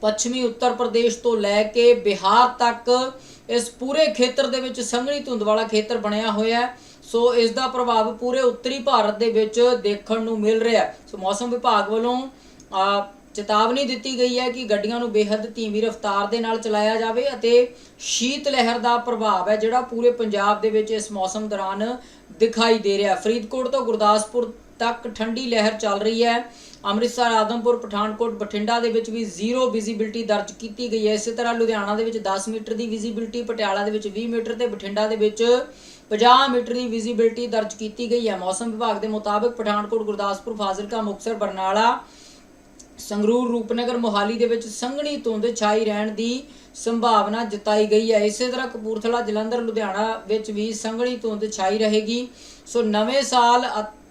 ਪੱਛਮੀ ਉੱਤਰ ਪ੍ਰਦੇਸ਼ ਤੋਂ ਲੈ ਕੇ ਬਿਹਾਰ ਤੱਕ ਇਸ ਪੂਰੇ ਖੇਤਰ ਦੇ ਵਿੱਚ ਸੰਘਣੀ ਧੁੰਦ ਵਾਲਾ ਖੇਤਰ ਬਣਿਆ ਹੋਇਆ ਹੈ। ਸੋ ਇਸ ਦਾ ਪ੍ਰਭਾਵ ਪੂਰੇ ਉੱਤਰੀ ਭਾਰਤ ਦੇ ਵਿੱਚ ਦੇਖਣ ਨੂੰ ਮਿਲ ਰਿਹਾ ਹੈ। ਸੋ ਮੌਸਮ ਵਿਭਾਗ ਵੱਲੋਂ ਚੇਤਾਵਨੀ ਦਿੱਤੀ ਗਈ ਹੈ ਕਿ ਗੱਡੀਆਂ ਨੂੰ ਬੇਹੱਦ ਧੀਮੀ ਰਫ਼ਤਾਰ ਦੇ ਨਾਲ ਚਲਾਇਆ ਜਾਵੇ ਅਤੇ ਸ਼ੀਤ ਲਹਿਰ ਦਾ ਪ੍ਰਭਾਵ ਹੈ ਜਿਹੜਾ ਪੂਰੇ ਪੰਜਾਬ ਦੇ ਵਿੱਚ ਇਸ ਮੌਸਮ ਦੌਰਾਨ ਦਿਖਾਈ ਦੇ ਰਿਹਾ ਫਰੀਦਕੋਟ ਤੋਂ ਗੁਰਦਾਸਪੁਰ ਤੱਕ ਠੰਡੀ ਲਹਿਰ ਚੱਲ ਰਹੀ ਹੈ। ਅੰਮ੍ਰਿਤਸਰ, ਆਦਮਪੁਰ, ਪਠਾਨਕੋਟ, ਬਠਿੰਡਾ ਦੇ ਵਿੱਚ ਵੀ ਜ਼ੀਰੋ ਵਿਜ਼ਿਬਿਲਟੀ ਦਰਜ ਕੀਤੀ ਗਈ ਹੈ। ਇਸੇ ਤਰ੍ਹਾਂ ਲੁਧਿਆਣਾ ਦੇ ਵਿੱਚ 10 ਮੀਟਰ ਦੀ ਵਿਜ਼ਿਬਿਲਟੀ ਪਟਿਆਲਾ ਦੇ ਵਿੱਚ 20 ਮੀਟਰ ਤੇ ਬਠਿੰਡਾ ਦੇ ਵਿੱਚ 50 ਮੀਟਰ ਦੀ ਵਿਜ਼ਿਬਿਲਟੀ ਦਰਜ ਕੀਤੀ ਗਈ ਹੈ। ਮੌਸਮ ਵਿਭਾਗ ਦੇ ਮੁਤਾਬਕ ਪਠਾਨਕੋਟ, ਗੁਰਦਾਸਪੁਰ, ਫਾਜ਼ਿਲਕਾ, ਮੁਕਤਸਰ, ਬਰਨਾਲਾ ਸੰਗਰੂਰ ਰੂਪਨਗਰ ਮੋਹਾਲੀ ਦੇ ਵਿੱਚ ਸੰਘਣੀ ਧੁੰਦ ਛਾਈ ਰਹਿਣ ਦੀ ਸੰਭਾਵਨਾ ਜਤਾਈ ਗਈ ਹੈ। ਇਸੇ ਤਰ੍ਹਾਂ ਕਪੂਰਥਲਾ, ਜਲੰਧਰ, ਲੁਧਿਆਣਾ ਵਿੱਚ ਵੀ ਸੰਘਣੀ ਧੁੰਦ ਛਾਈ ਰਹੇਗੀ। ਸੋ ਨਵੇਂ ਸਾਲ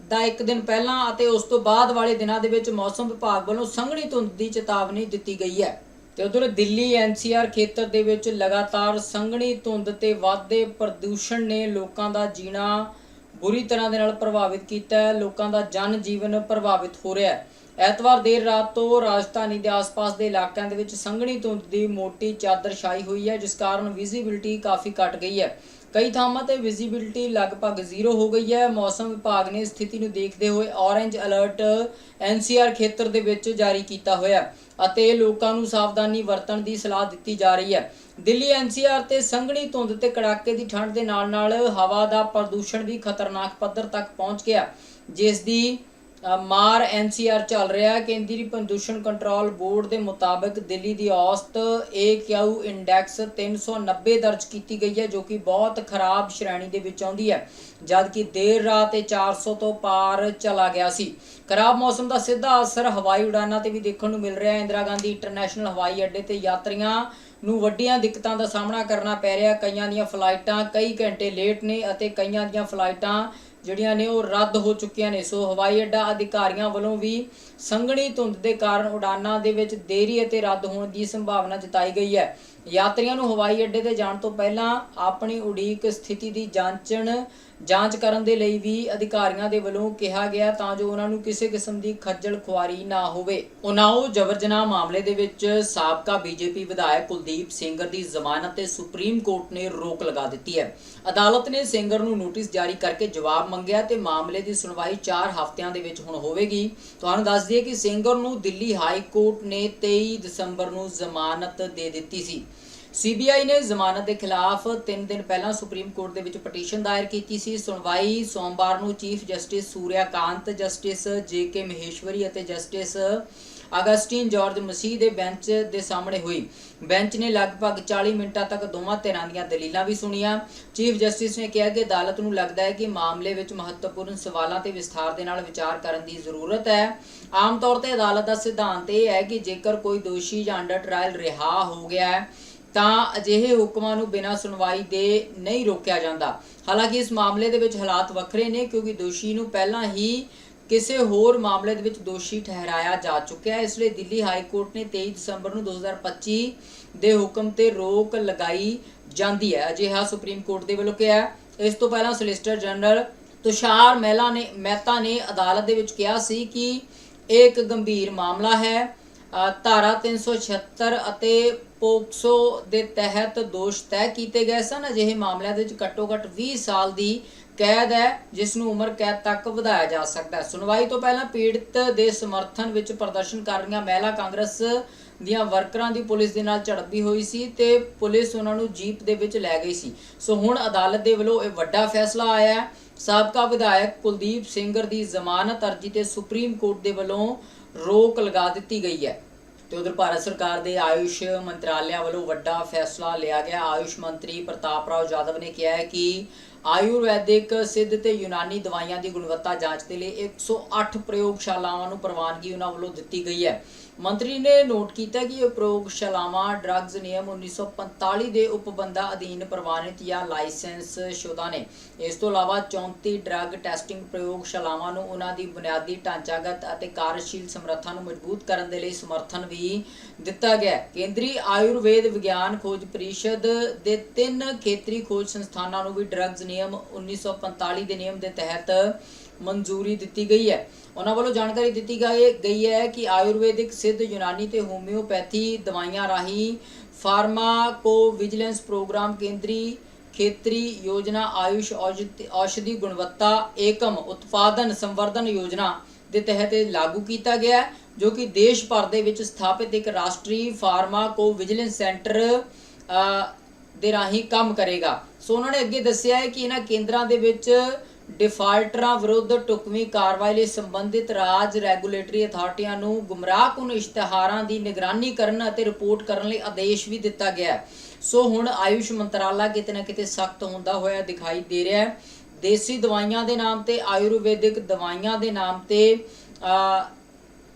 ਦਾ ਇੱਕ ਦਿਨ ਪਹਿਲਾਂ ਅਤੇ ਉਸ ਤੋਂ ਬਾਅਦ ਵਾਲੇ ਦਿਨਾਂ ਦੇ ਵਿੱਚ ਮੌਸਮ ਵਿਭਾਗ ਵੱਲੋਂ ਸੰਘਣੀ ਧੁੰਦ ਦੀ ਚੇਤਾਵਨੀ ਦਿੱਤੀ ਗਈ ਹੈ। ਤੇ ਉਧਰ ਦਿੱਲੀ ਐਨਸੀਆਰ ਖੇਤਰ ਦੇ ਵਿੱਚ ਲਗਾਤਾਰ ਸੰਘਣੀ ਧੁੰਦ ਤੇ ਵਾਧੇ ਪ੍ਰਦੂਸ਼ਣ ਨੇ ਲੋਕਾਂ ਦਾ ਜੀਣਾ ਬੁਰੀ ਤਰ੍ਹਾਂ ਦੇ ਨਾਲ ਪ੍ਰਭਾਵਿਤ ਕੀਤਾ ਹੈ। ਲੋਕਾਂ ਦਾ ਜਨ ਜੀਵਨ ਪ੍ਰਭਾਵਿਤ ਹੋ ਰਿਹਾ ਹੈ। ਐਤਵਾਰ ਦੇਰ ਰਾਤ ਤੋਂ ਰਾਜਧਾਨੀ ਦੇ ਆਸ-ਪਾਸ ਦੇ ਇਲਾਕਿਆਂ ਦੇ ਵਿੱਚ ਸੰਘਣੀ ਧੁੰਦ ਦੀ ਮੋਟੀ ਚਾਦਰ ਛਾਈ ਹੋਈ ਹੈ, ਜਿਸ ਕਾਰਨ ਵਿਜ਼ਿਬਿਲਟੀ ਕਾਫੀ ਘਟ ਗਈ ਹੈ। ਕਈ ਥਾਵਾਂ ਤੇ ਵਿਜ਼ਿਬਿਲਟੀ ਲਗਭਗ ਜ਼ੀਰੋ ਹੋ ਗਈ ਹੈ। ਮੌਸਮ ਵਿਭਾਗ ਨੇ ਸਥਿਤੀ ਨੂੰ ਦੇਖਦੇ ਹੋਏ ਔਰੇਂਜ ਅਲਰਟ ਐਨਸੀਆਰ ਖੇਤਰ ਦੇ ਵਿੱਚ ਜਾਰੀ ਕੀਤਾ ਹੋਇਆ ਅਤੇ ਲੋਕਾਂ ਨੂੰ ਸਾਵਧਾਨੀ ਵਰਤਣ ਦੀ ਸਲਾਹ ਦਿੱਤੀ ਜਾ ਰਹੀ ਹੈ। ਦਿੱਲੀ ਐਨਸੀਆਰ ਤੇ ਸੰਘਣੀ ਧੁੰਦ ਤੇ ਕੜਾਕੇ ਦੀ ਠੰਡ ਦੇ ਨਾਲ-ਨਾਲ ਹਵਾ ਦਾ ਪ੍ਰਦੂਸ਼ਣ ਵੀ ਖਤਰਨਾਕ ਪੱਧਰ ਤੱਕ ਪਹੁੰਚ ਗਿਆ, ਜਿਸ ਦੀ ਮਾਰ ਐਨਸੀਆਰ ਚੱਲ ਰਿਹਾ ਹੈ। ਕੇਂਦਰੀ ਪ੍ਰਦੂਸ਼ਣ ਕੰਟਰੋਲ ਬੋਰਡ ਦੇ ਮੁਤਾਬਕ ਦਿੱਲੀ ਦੀ ਔਸਤ AQ ਇੰਡੈਕਸ 390 ਦਰਜ ਕੀਤੀ ਗਈ ਹੈ, ਜੋ ਕਿ ਬਹੁਤ ਖਰਾਬ ਸ਼੍ਰੇਣੀ ਦੇ ਵਿੱਚ ਆਉਂਦੀ ਹੈ, ਜਦਕਿ ਦੇਰ ਰਾਤ ਇਹ 400 ਤੋਂ ਪਾਰ ਚਲਾ ਗਿਆ ਸੀ। ਖਰਾਬ ਮੌਸਮ ਦਾ ਸਿੱਧਾ ਅਸਰ ਹਵਾਈ ਉਡਾਨਾਂ ਤੇ ਵੀ ਦੇਖਣ ਨੂੰ ਮਿਲ ਰਿਹਾ ਹੈ। ਇੰਦਰਾ ਗਾਂਧੀ ਇੰਟਰਨੈਸ਼ਨਲ ਹਵਾਈ ਅੱਡੇ ਤੇ ਯਾਤਰੀਆਂ ਨੂੰ ਵੱਡੀਆਂ ਦਿੱਕਤਾਂ ਦਾ ਸਾਹਮਣਾ ਕਰਨਾ ਪੈ ਰਿਹਾ ਕਈਆਂ ਦੀਆਂ ਫਲਾਈਟਾਂ ਕਈ ਘੰਟੇ ਲੇਟ ਨੇ ਅਤੇ ਕਈਆਂ ਦੀਆਂ ਫਲਾਈਟਾਂ ਜਿਹੜੀਆਂ ਨੇ ਉਹ ਰੱਦ ਹੋ ਚੁੱਕੀਆਂ ਨੇ। ਸੋ ਹਵਾਈ ਅੱਡਾ ਅਧਿਕਾਰੀਆਂ ਵੱਲੋਂ ਵੀ ਸੰਘਣੀ ਧੁੰਦ ਦੇ ਕਾਰਨ ਉਡਾਨਾਂ ਦੇ ਵਿੱਚ ਦੇਰੀ ਅਤੇ ਰੱਦ ਹੋਣ ਦੀ ਸੰਭਾਵਨਾ ਜਤਾਈ ਗਈ ਹੈ। ਯਾਤਰੀਆਂ ਨੂੰ ਹਵਾਈ ਅੱਡੇ ਤੇ ਜਾਣ ਤੋਂ ਪਹਿਲਾਂ ਆਪਣੀ ਉਡੀਕ ਸਥਿਤੀ ਦੀ ਜਾਂਚਣ, ਜਾਂਚ ਕਰਨ ਦੇ ਲਈ ਵੀ ਅਧਿਕਾਰੀਆਂ ਦੇ ਵੱਲੋਂ ਕਿਹਾ ਗਿਆ ਤਾਂ ਜੋ ਉਹਨਾਂ ਨੂੰ ਕਿਸੇ ਕਿਸਮ ਦੀ ਖੱਜਲ ਖੁਆਰੀ ਨਾ ਹੋਵੇ। ਉਨਾਓ ਜਬਰ ਜਨਾਹ ਮਾਮਲੇ ਦੇ ਵਿੱਚ ਸਾਬਕਾ ਬੀਜੇਪੀ ਵਿਧਾਇਕ ਕੁਲਦੀਪ ਸਿੰਘਰ ਦੀ ਜ਼ਮਾਨਤ ਤੇ ਸੁਪਰੀਮ ਕੋਰਟ ਨੇ ਰੋਕ ਲਗਾ ਦਿੱਤੀ ਹੈ। ਅਦਾਲਤ ਨੇ ਸਿੰਘਰ ਨੂੰ ਨੋਟਿਸ ਜਾਰੀ ਕਰਕੇ ਜਵਾਬ ਮੰਗਿਆ ਤੇ ਮਾਮਲੇ ਦੀ ਸੁਣਵਾਈ 4 ਹਫ਼ਤਿਆਂ ਦੇ ਵਿੱਚ ਹੁਣ ਹੋਵੇਗੀ। ਤੁਹਾਨੂੰ ਦੱਸ ਦਈਏ ਕਿ ਸਿੰਗਰ ਨੂੰ ਦਿੱਲੀ ਹਾਈ ਕੋਰਟ ਨੇ 23 ਦਸੰਬਰ ਨੂੰ ਜ਼ਮਾਨਤ ਦੇ ਦਿੱਤੀ ਸੀ। ਸੀਬੀਆਈ ਨੇ ਜ਼ਮਾਨਤ ਦੇ ਖਿਲਾਫ 3 ਦਿਨ ਪਹਿਲਾਂ ਸੁਪਰੀਮ ਕੋਰਟ ਦੇ ਵਿੱਚ ਪਟੀਸ਼ਨ ਦਾਇਰ ਕੀਤੀ ਸੀ। ਸੁਣਵਾਈ ਸੋਮਵਾਰ ਨੂੰ chief justice Surya Kant justice J K Maheshwari ਅਤੇ ਜਸਟਿਸ ਅਗਸਟਿਨ ਜਾਰਜ ਮਸੀਹ ਦੇ ਬੈਂਚ ਦੇ ਸਾਹਮਣੇ ਹੋਈ। ਬੈਂਚ ਨੇ ਲਗਭਗ 40 ਮਿੰਟਾਂ ਤੱਕ ਦੋਵਾਂ ਧਿਰਾਂ ਦੀਆਂ ਦਲੀਲਾਂ ਵੀ ਸੁਣੀਆਂ। ਚੀਫ ਜਸਟਿਸ ਨੇ ਕਿਹਾ ਕਿ ਅਦਾਲਤ ਨੂੰ ਲੱਗਦਾ ਹੈ ਕਿ ਮਾਮਲੇ ਵਿੱਚ ਮਹੱਤਵਪੂਰਨ ਸਵਾਲਾਂ ਤੇ ਵਿਸਥਾਰ ਦੇ ਨਾਲ ਵਿਚਾਰ ਕਰਨ ਦੀ ਜ਼ਰੂਰਤ ਹੈ। ਆਮ ਤੌਰ ਤੇ ਅਦਾਲਤ ਦਾ ਸਿਧਾਂਤ ਇਹ ਹੈ ਕਿ ਜੇਕਰ ਕੋਈ ਦੋਸ਼ੀ ਜਾਂ ਅੰਡਰ ਟ੍ਰਾਇਲ ਰਿਹਾ ਹੋ ਗਿਆ ਹੈ ਤਾਂ ਅਜਿਹੇ ਹੁਕਮਾਂ ਨੂੰ ਬਿਨਾਂ ਸੁਣਵਾਈ ਦੇ ਨਹੀਂ ਰੋਕਿਆ ਜਾਂਦਾ। ਹਾਲਾਂਕਿ ਇਸ ਮਾਮਲੇ ਦੇ ਵਿੱਚ ਹਾਲਾਤ ਵੱਖਰੇ ਨੇ ਕਿਉਂਕਿ ਦੋਸ਼ੀ ਨੂੰ ਪਹਿਲਾਂ ਹੀ ਕਿਸੇ ਹੋਰ ਮਾਮਲੇ ਦੇ ਵਿੱਚ ਦੋਸ਼ੀ ਠਹਿਰਾਇਆ ਜਾ ਚੁੱਕਿਆ ਹੈ। ਇਸ ਲਈ ਦਿੱਲੀ ਹਾਈ ਕੋਰਟ ਨੇ 23 ਦਸੰਬਰ ਨੂੰ 2025 ਦੇ ਹੁਕਮ ਤੇ ਰੋਕ ਲਗਾਈ ਜਾਂਦੀ ਹੈ। ਅਜਿਹਾ ਸੁਪਰੀਮ ਕੋਰਟ ਦੇ ਵੱਲੋਂ ਕਿਹਾ ਇਸ ਤੋਂ ਪਹਿਲਾਂ ਸੋਲਿਸਿਟਰ ਜਨਰਲ ਤੁਸ਼ਾਰ ਮਹਿਲਾ ਨੇ ਮਹਿਤਾ ਨੇ ਅਦਾਲਤ ਦੇ ਵਿੱਚ ਕਿਹਾ ਸੀ ਕਿ ਇਹ ਇੱਕ ਗੰਭੀਰ ਮਾਮਲਾ ਹੈ। ਅ, ਧਾਰਾ 376 ਅਤੇ ਪੋਕਸੋ ਦੇ ਤਹਿਤ ਦੋਸ਼ ਤੈਅ ਕੀਤੇ ਗਏ ਸਨ। ਅਜਿਹੇ ਮਾਮਲਿਆਂ ਦੇ ਵਿੱਚ ਘੱਟੋ ਘੱਟ 20 ਸਾਲ ਦੀ ਕੈਦ ਹੈ, ਜਿਸ ਨੂੰ ਉਮਰ ਕੈਦ ਤੱਕ ਵਧਾਇਆ ਜਾ ਸਕਦਾ ਹੈ। ਸੁਣਵਾਈ ਤੋਂ ਪਹਿਲਾਂ ਪੀੜਤ ਦੇ ਸਮਰਥਨ ਵਿੱਚ ਪ੍ਰਦਰਸ਼ਨ ਕਰ ਰਹੀਆਂ ਮਹਿਲਾ ਕਾਂਗਰਸ ਦੀਆਂ ਵਰਕਰਾਂ ਦੀ ਪੁਲਿਸ ਦੇ ਨਾਲ ਝੜਪ ਵੀ ਹੋਈ ਸੀ ਤੇ ਪੁਲਿਸ ਉਹਨਾਂ ਨੂੰ ਜੀਪ ਦੇ ਵਿੱਚ ਲੈ ਗਈ ਸੀ। ਸੋ ਹੁਣ ਅਦਾਲਤ ਦੇ ਵੱਲੋਂ ਇਹ ਵੱਡਾ ਫੈਸਲਾ ਆਇਆ ਹੈ। ਸਾਬਕਾ ਵਿਧਾਇਕ ਕੁਲਦੀਪ ਸਿੰਘਰ ਦੀ ਜ਼ਮਾਨਤ ਅਰਜੀ ਤੇ ਸੁਪਰੀਮ ਕੋਰਟ ਦੇ ਵੱਲੋਂ ਰੋਕ ਲਗਾ ਦਿੱਤੀ ਗਈ ਹੈ। ਤੇ ਉਧਰ ਭਾਰਤ ਸਰਕਾਰ ਦੇ ਆਯੁਸ਼ ਮੰਤਰਾਲਿਆ ਵੱਲੋਂ ਵੱਡਾ ਫੈਸਲਾ ਲਿਆ ਗਿਆ। ਆਯੁਸ਼ ਮੰਤਰੀ ਪ੍ਰਤਾਪ ਰਾਓ ਯਾਦਵ ਨੇ ਕਿਹਾ ਹੈ ਕਿ ਆਯੁਰਵੈਦਿਕ ਸਿੱਧ ਤੇ ਯੂਨਾਨੀ ਦਵਾਈਆਂ ਦੀ ਗੁਣਵੱਤਾ ਜਾਂਚ ਦੇ ਲਈ 108 ਪ੍ਰਯੋਗਸ਼ਾਲਾਵਾਂ ਨੂੰ ਪ੍ਰਵਾਨਗੀ ਉਹਨਾਂ ਵੱਲੋਂ ਦਿੱਤੀ ਗਈ ਹੈ। ਮੰਤਰੀ ਨੇ ਨੋਟ ਕੀਤਾ ਕਿ ਇਹ ਪ੍ਰਯੋਗਸ਼ਾਲਾਵਾਂ ਡਰੱਗਜ਼ ਨਿਯਮ 1945 ਦੇ ਉਪਬੰਧਾ ਅਧੀਨ ਪ੍ਰਵਾਨਿਤ ਜਾਂ ਲਾਇਸੈਂਸ ਸ਼ੁਦਾ ਨੇ। ਇਸ ਤੋਂ ਇਲਾਵਾ 34 ਡਰੱਗ ਟੈਸਟਿੰਗ ਪ੍ਰਯੋਗਸ਼ਾਲਾਵਾਂ ਨੂੰ ਉਹਨਾਂ ਦੀ ਬੁਨਿਆਦੀ ਢਾਂਚਾਗਤ ਅਤੇ ਕਾਰਜਸ਼ੀਲ ਸਮਰੱਥਾ ਨੂੰ ਮਜ਼ਬੂਤ ਕਰਨ ਦੇ ਲਈ ਸਮਰਥਨ ਵੀ ਦਿੱਤਾ ਗਿਆ ਕੇਂਦਰੀ ਆਯੁਰਵੇਦ ਵਿਗਿਆਨ ਖੋਜ ਪਰਿਸ਼ਦ ਦੇ ਤਿੰਨ ਖੇਤਰੀ ਖੋਜ ਸੰਸਥਾਨਾਂ ਨੂੰ ਵੀ ਡਰੱਗਜ਼ ਨਿਯਮ 1945 ਦੇ ਨਿਯਮ ਦੇ ਤਹਿਤ ਮਨਜ਼ੂਰੀ ਦਿੱਤੀ ਗਈ ਹੈ। ਉਹਨਾਂ ਵੱਲੋਂ ਜਾਣਕਾਰੀ ਦਿੱਤੀ ਗਈ ਗਈ ਹੈ ਕਿ ਆਯੁਰਵੈਦਿਕ, ਸਿੱਧ ਯੂਨਾਨੀ ਤੇ ਹੋਮਿਓਪੈਥੀ ਦਵਾਈਆਂ ਰਾਹੀਂ ਫਾਰਮਾਕੋ ਵਿਜੀਲੈਂਸ ਪ੍ਰੋਗਰਾਮ ਕੇਂਦਰੀ ਖੇਤਰੀ ਯੋਜਨਾ ਆਯੁਸ਼ ਔਸ਼ਧ- ਔਸ਼ਧੀ ਗੁਣਵੱਤਾ ਏਕਮ ਉਤਪਾਦਨ ਸੰਵਰਧਨ ਯੋਜਨਾ ਦੇ ਤਹਿਤ ਲਾਗੂ ਕੀਤਾ ਗਿਆ ਜੋ ਕਿ ਦੇਸ਼ ਭਰ ਦੇ ਵਿੱਚ ਸਥਾਪਿਤ ਇੱਕ ਰਾਸ਼ਟਰੀ ਫਾਰਮਾਕੋ ਵਿਜੀਲੈਂਸ ਸੈਂਟਰ ਦੇ ਰਾਹੀਂ ਕੰਮ ਕਰੇਗਾ। ਸੋ ਉਹਨਾਂ ਨੇ ਅੱਗੇ ਦੱਸਿਆ ਹੈ ਕਿ ਇਹਨਾਂ ਕੇਂਦਰਾਂ ਦੇ ਵਿੱਚ ਡਿਫਾਲਟਰਾਂ ਵਿਰੁੱਧ ਟੁਕਵੀਂ ਕਾਰਵਾਈ ਲਈ ਸੰਬੰਧਿਤ ਰਾਜ ਰੈਗੂਲੇਟਰੀ ਅਥਾਰਟੀਆਂ ਨੂੰ ਗੁੰਮਰਾਹਕੁਨ ਇਸ਼ਤਿਹਾਰਾਂ ਦੀ ਨਿਗਰਾਨੀ ਕਰਨ ਅਤੇ ਰਿਪੋਰਟ ਕਰਨ ਲਈ ਆਦੇਸ਼ ਵੀ ਦਿੱਤਾ ਗਿਆ ਹੈ। ਸੋ ਹੁਣ ਆਯੁਸ਼ ਮੰਤਰਾਲਾ ਕਿਤੇ ਨਾ ਕਿਤੇ ਸਖਤ ਹੁੰਦਾ ਹੋਇਆ ਦਿਖਾਈ ਦੇ ਰਿਹਾ ਹੈ। ਦੇਸੀ ਦਵਾਈਆਂ ਦੇ ਨਾਮ ਤੇ ਆਯੁਰਵੈਦਿਕ ਦਵਾਈਆਂ ਦੇ ਨਾਮ ਤੇ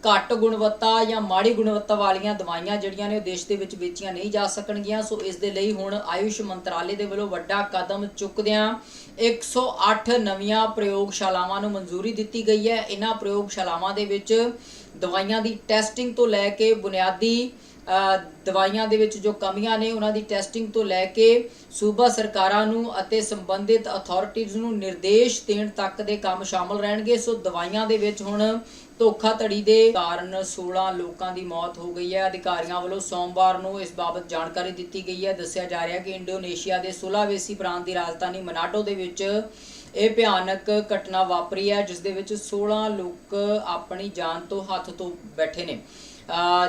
ਘੱਟ ਗੁਣਵੱਤਾ ਜਾਂ ਮਾੜੀ ਗੁਣਵੱਤਾ ਵਾਲੀਆਂ ਦਵਾਈਆਂ ਜਿਹੜੀਆਂ ਨੇ ਉਹ ਦੇਸ਼ ਦੇ ਵਿੱਚ ਵੇਚੀਆਂ ਨਹੀਂ ਜਾ ਸਕਣਗੀਆਂ। ਸੋ ਇਸ ਦੇ ਲਈ ਹੁਣ ਆਯੁਸ਼ ਮੰਤਰਾਲੇ ਦੇ ਵੱਲੋਂ ਵੱਡਾ ਕਦਮ ਚੁੱਕਦਿਆਂ 108 ਨਵੀਆਂ ਪ੍ਰਯੋਗਸ਼ਾਲਾਵਾਂ ਨੂੰ ਮਨਜ਼ੂਰੀ ਦਿੱਤੀ ਗਈ ਹੈ। ਇਹਨਾਂ ਪ੍ਰਯੋਗਸ਼ਾਲਾਵਾਂ ਦੇ ਵਿੱਚ ਦਵਾਈਆਂ ਦੀ ਟੈਸਟਿੰਗ ਤੋਂ ਲੈ ਕੇ ਬੁਨਿਆਦੀ ਦਵਾਈਆਂ ਦੇ ਵਿੱਚ ਜੋ ਕਮੀਆਂ ਨੇ, ਉਹਨਾਂ ਦੀ ਟੈਸਟਿੰਗ ਤੋਂ ਲੈ ਕੇ ਸੂਬਾ ਸਰਕਾਰਾਂ ਨੂੰ ਅਤੇ ਸੰਬੰਧਿਤ ਅਥਾਰਟੀਜ਼ ਨੂੰ ਨਿਰਦੇਸ਼ ਦੇਣ ਤੱਕ ਦੇ ਕੰਮ ਸ਼ਾਮਲ ਰਹਿਣਗੇ। ਸੋ ਦਵਾਈਆਂ ਦੇ ਵਿੱਚ ਹੁਣ ਧੋਖਾਧੜੀ ਦੇ ਕਾਰਨ 16 ਲੋਕਾਂ ਦੀ ਮੌਤ ਹੋ ਗਈ ਹੈ। ਅਧਿਕਾਰੀਆਂ ਵੱਲੋਂ ਸੋਮਵਾਰ ਨੂੰ ਇਸ ਬਾਬਤ ਜਾਣਕਾਰੀ ਦਿੱਤੀ ਗਈ ਹੈ। ਦੱਸਿਆ ਜਾ ਰਿਹਾ ਹੈ ਕਿ ਇੰਡੋਨੇਸ਼ੀਆ ਦੇ ਸੁਲਾਵੇਸੀ ਪ੍ਰਾਂਤ ਦੀ ਰਾਜਧਾਨੀ ਮਨਾਡੋ ਦੇ ਵਿੱਚ ਇਹ ਭਿਆਨਕ ਘਟਨਾ ਵਾਪਰੀ ਹੈ, ਜਿਸ ਦੇ ਵਿੱਚ 16 ਲੋਕ ਆਪਣੀ ਜਾਨ ਤੋਂ ਹੱਥ ਤੋਂ ਬੈਠੇ ਨੇ।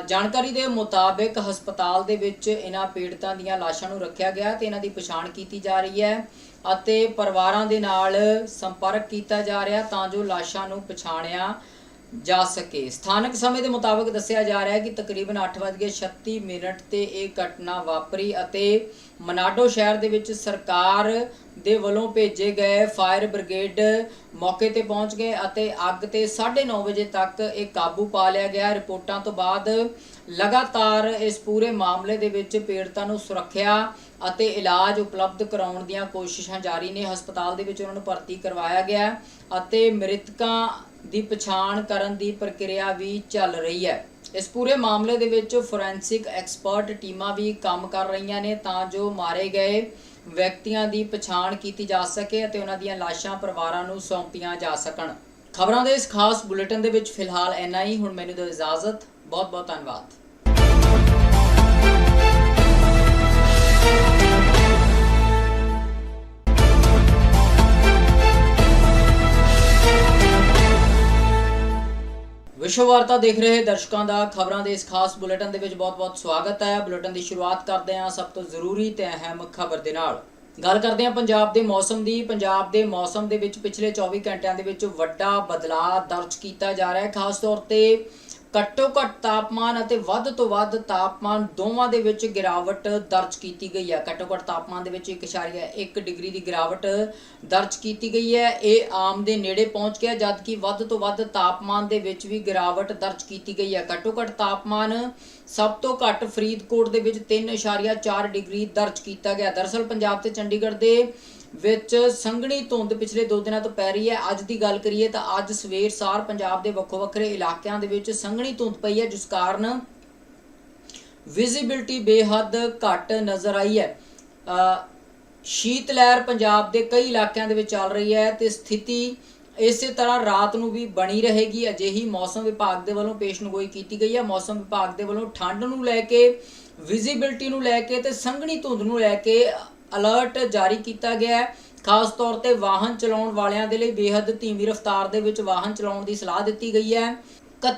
ਜਾਣਕਾਰੀ ਦੇ ਮੁਤਾਬਕ ਹਸਪਤਾਲ ਦੇ ਵਿੱਚ ਇਹਨਾਂ ਪੀੜਤਾਂ ਦੀਆਂ ਲਾਸ਼ਾਂ ਨੂੰ ਰੱਖਿਆ ਗਿਆ ਤੇ ਇਹਨਾਂ ਦੀ ਪਛਾਣ ਕੀਤੀ ਜਾ ਰਹੀ ਹੈ ਅਤੇ ਪਰਿਵਾਰਾਂ ਦੇ ਨਾਲ ਸੰਪਰਕ ਕੀਤਾ ਜਾ ਰਿਹਾ ਤਾਂ ਜੋ ਲਾਸ਼ਾਂ ਨੂੰ ਪਛਾਣਿਆ ਜਾ ਸਕੇ। ਸਥਾਨਕ ਸਮੇਂ ਦੇ ਮੁਤਾਬਕ ਦੱਸਿਆ ਜਾ ਰਿਹਾ ਹੈ ਕਿ ਤਕਰੀਬਨ 8:36 ਮਿੰਟ ਤੇ ਇਹ ਘਟਨਾ ਵਾਪਰੀ ਅਤੇ ਮਨਾਡੋ ਸ਼ਹਿਰ ਦੇ ਵਿੱਚ ਸਰਕਾਰ ਦੇ ਵੱਲੋਂ ਭੇਜੇ ਗਏ ਫਾਇਰ ਬ੍ਰਿਗੇਡ ਮੌਕੇ ਤੇ ਪਹੁੰਚ ਗਏ ਅਤੇ ਅੱਗ ਤੇ 9:30 ਵਜੇ ਤੱਕ ਇਹ ਕਾਬੂ ਪਾ ਲਿਆ ਗਿਆ। ਰਿਪੋਰਟਾਂ ਤੋਂ ਬਾਅਦ ਲਗਾਤਾਰ ਇਸ ਪੂਰੇ ਮਾਮਲੇ ਦੇ ਵਿੱਚ ਪੀੜਤਾਂ ਨੂੰ ਸੁਰੱਖਿਆ ਅਤੇ ਇਲਾਜ ਉਪਲਬਧ ਕਰਾਉਣ ਦੀਆਂ ਕੋਸ਼ਿਸ਼ਾਂ ਜਾਰੀ ਨੇ। ਹਸਪਤਾਲ ਦੇ ਵਿੱਚ ਉਹਨਾਂ ਨੂੰ ਭਰਤੀ ਕਰਵਾਇਆ ਗਿਆ ਅਤੇ ਮ੍ਰਿਤਕਾਂ ਦੀ ਪਛਾਣ ਕਰਨ ਦੀ ਪ੍ਰਕਿਰਿਆ ਵੀ ਚੱਲ ਰਹੀ ਹੈ। ਇਸ ਪੂਰੇ ਮਾਮਲੇ ਦੇ ਵਿੱਚ ਫੋਰੈਂਸਿਕ ਐਕਸਪਰਟ ਟੀਮਾਂ ਵੀ ਕੰਮ ਕਰ ਰਹੀਆਂ ਨੇ ਤਾਂ ਜੋ ਮਾਰੇ ਗਏ ਵਿਅਕਤੀਆਂ ਦੀ ਪਛਾਣ ਕੀਤੀ ਜਾ ਸਕੇ ਅਤੇ ਉਹਨਾਂ ਦੀਆਂ ਲਾਸ਼ਾਂ ਪਰਿਵਾਰਾਂ ਨੂੰ ਸੌਂਪੀਆਂ ਜਾ ਸਕਣ। ਖਬਰਾਂ ਦੇ ਇਸ ਖਾਸ ਬੁਲੇਟਿਨ ਦੇ ਵਿੱਚ ਫਿਲਹਾਲ ਇੰਨਾ ਹੀ। ਹੁਣ ਮੈਨੂੰ ਦਿਓ ਇਜਾਜ਼ਤ। ਬਹੁਤ ਬਹੁਤ ਧੰਨਵਾਦ। ਵਿਸ਼ਵ ਵਾਰਤਾ ਦੇਖ ਰਹੇ ਦਰਸ਼ਕਾਂ ਦਾ ਖਬਰਾਂ ਦੇ ਇਸ ਖਾਸ ਬੁਲੇਟਿਨ ਦੇ ਵਿੱਚ ਬਹੁਤ-ਬਹੁਤ ਸਵਾਗਤ ਹੈ। ਬੁਲੇਟਿਨ ਦੀ ਸ਼ੁਰੂਆਤ ਕਰਦੇ ਹਾਂ ਸਭ ਤੋਂ ਜ਼ਰੂਰੀ ਤੇ ਅਹਿਮ ਖਬਰ ਦੇ ਨਾਲ। ਗੱਲ ਕਰਦੇ ਹਾਂ ਪੰਜਾਬ ਦੇ ਮੌਸਮ ਦੀ। ਪੰਜਾਬ ਦੇ ਮੌਸਮ ਦੇ ਵਿੱਚ ਪਿਛਲੇ 24 ਘੰਟਿਆਂ ਦੇ ਵਿੱਚ ਵੱਡਾ ਬਦਲਾਅ ਦਰਜ ਕੀਤਾ ਜਾ ਰਿਹਾ ਹੈ। ਖਾਸ ਤੌਰ ਤੇ ਘੱਟੋ ਘੱਟ ਤਾਪਮਾਨ ਅਤੇ ਵੱਧ ਤੋਂ ਵੱਧ ਤਾਪਮਾਨ ਦੋਵਾਂ ਦੇ ਵਿੱਚ ਗਿਰਾਵਟ ਦਰਜ ਕੀਤੀ ਗਈ ਹੈ। ਘੱਟੋ ਘੱਟ ਤਾਪਮਾਨ ਦੇ ਵਿੱਚ 1.1 ਡਿਗਰੀ ਦੀ ਗਿਰਾਵਟ ਦਰਜ ਕੀਤੀ ਗਈ ਹੈ। ਇਹ ਆਮ ਦੇ ਨੇੜੇ ਪਹੁੰਚ ਗਿਆ, ਜਦਕਿ ਵੱਧ ਤੋਂ ਵੱਧ ਤਾਪਮਾਨ ਦੇ ਵਿੱਚ ਵੀ ਗਿਰਾਵਟ ਦਰਜ ਕੀਤੀ ਗਈ ਹੈ। ਘੱਟੋ ਘੱਟ ਤਾਪਮਾਨ ਸਭ ਤੋਂ ਘੱਟ ਫਰੀਦਕੋਟ ਦੇ ਵਿੱਚ 3.4 ਡਿਗਰੀ ਦਰਜ ਕੀਤਾ ਗਿਆ। ਦਰਅਸਲ ਪੰਜਾਬ ਤੇ ਚੰਡੀਗੜ੍ਹ ਦੇ ਵਿੱਚ ਸੰਘਣੀ ਧੁੰਦ ਪਿਛਲੇ 2 ਦਿਨਾਂ ਤੋਂ ਪੈ ਰਹੀ ਹੈ। ਅੱਜ ਦੀ ਗੱਲ ਕਰੀਏ ਤਾਂ ਅੱਜ ਸਵੇਰ ਸਾਰ ਪੰਜਾਬ ਦੇ ਵੱਖੋ ਵੱਖਰੇ ਇਲਾਕਿਆਂ ਦੇ ਵਿੱਚ ਸੰਘਣੀ ਧੁੰਦ ਪਈ ਹੈ, ਜਿਸ ਕਾਰਨ ਵਿਜ਼ਿਬਿਲਟੀ ਬੇਹੱਦ ਘੱਟ ਨਜ਼ਰ ਆਈ ਹੈ। ਸ਼ੀਤ ਲਹਿਰ ਪੰਜਾਬ ਦੇ ਕਈ ਇਲਾਕਿਆਂ ਦੇ ਵਿੱਚ ਚੱਲ ਰਹੀ ਹੈ ਤੇ ਸਥਿਤੀ ਇਸੇ ਤਰ੍ਹਾਂ ਰਾਤ ਨੂੰ ਵੀ ਬਣੀ ਰਹੇਗੀ। ਅਜਿਹੀ ਮੌਸਮ ਵਿਭਾਗ ਦੇ ਵੱਲੋਂ ਪੇਸ਼ਨਗੋਈ ਕੀਤੀ ਗਈ ਹੈ। ਮੌਸਮ ਵਿਭਾਗ ਦੇ ਵੱਲੋਂ ਠੰਡ ਨੂੰ ਲੈ ਕੇ ਵਿਜ਼ਿਬਿਲਟੀ ਨੂੰ ਲੈ ਕੇ ਤੇ ਸੰਘਣੀ ਧੁੰਦ ਨੂੰ ਲੈ ਕੇ ਅਲਰਟ ਜਾਰੀ ਕੀਤਾ ਗਿਆ ਹੈ। ਖਾਸ ਤੌਰ ਤੇ ਵਾਹਨ ਚਲਾਉਣ ਵਾਲਿਆਂ ਦੇ ਲਈ ਬੇਹੱਦ ਧੀਮੀ ਰਫ਼ਤਾਰ ਦੇ ਵਿੱਚ ਵਾਹਨ ਚਲਾਉਣ ਦੀ ਸਲਾਹ ਦਿੱਤੀ ਗਈ ਹੈ। 31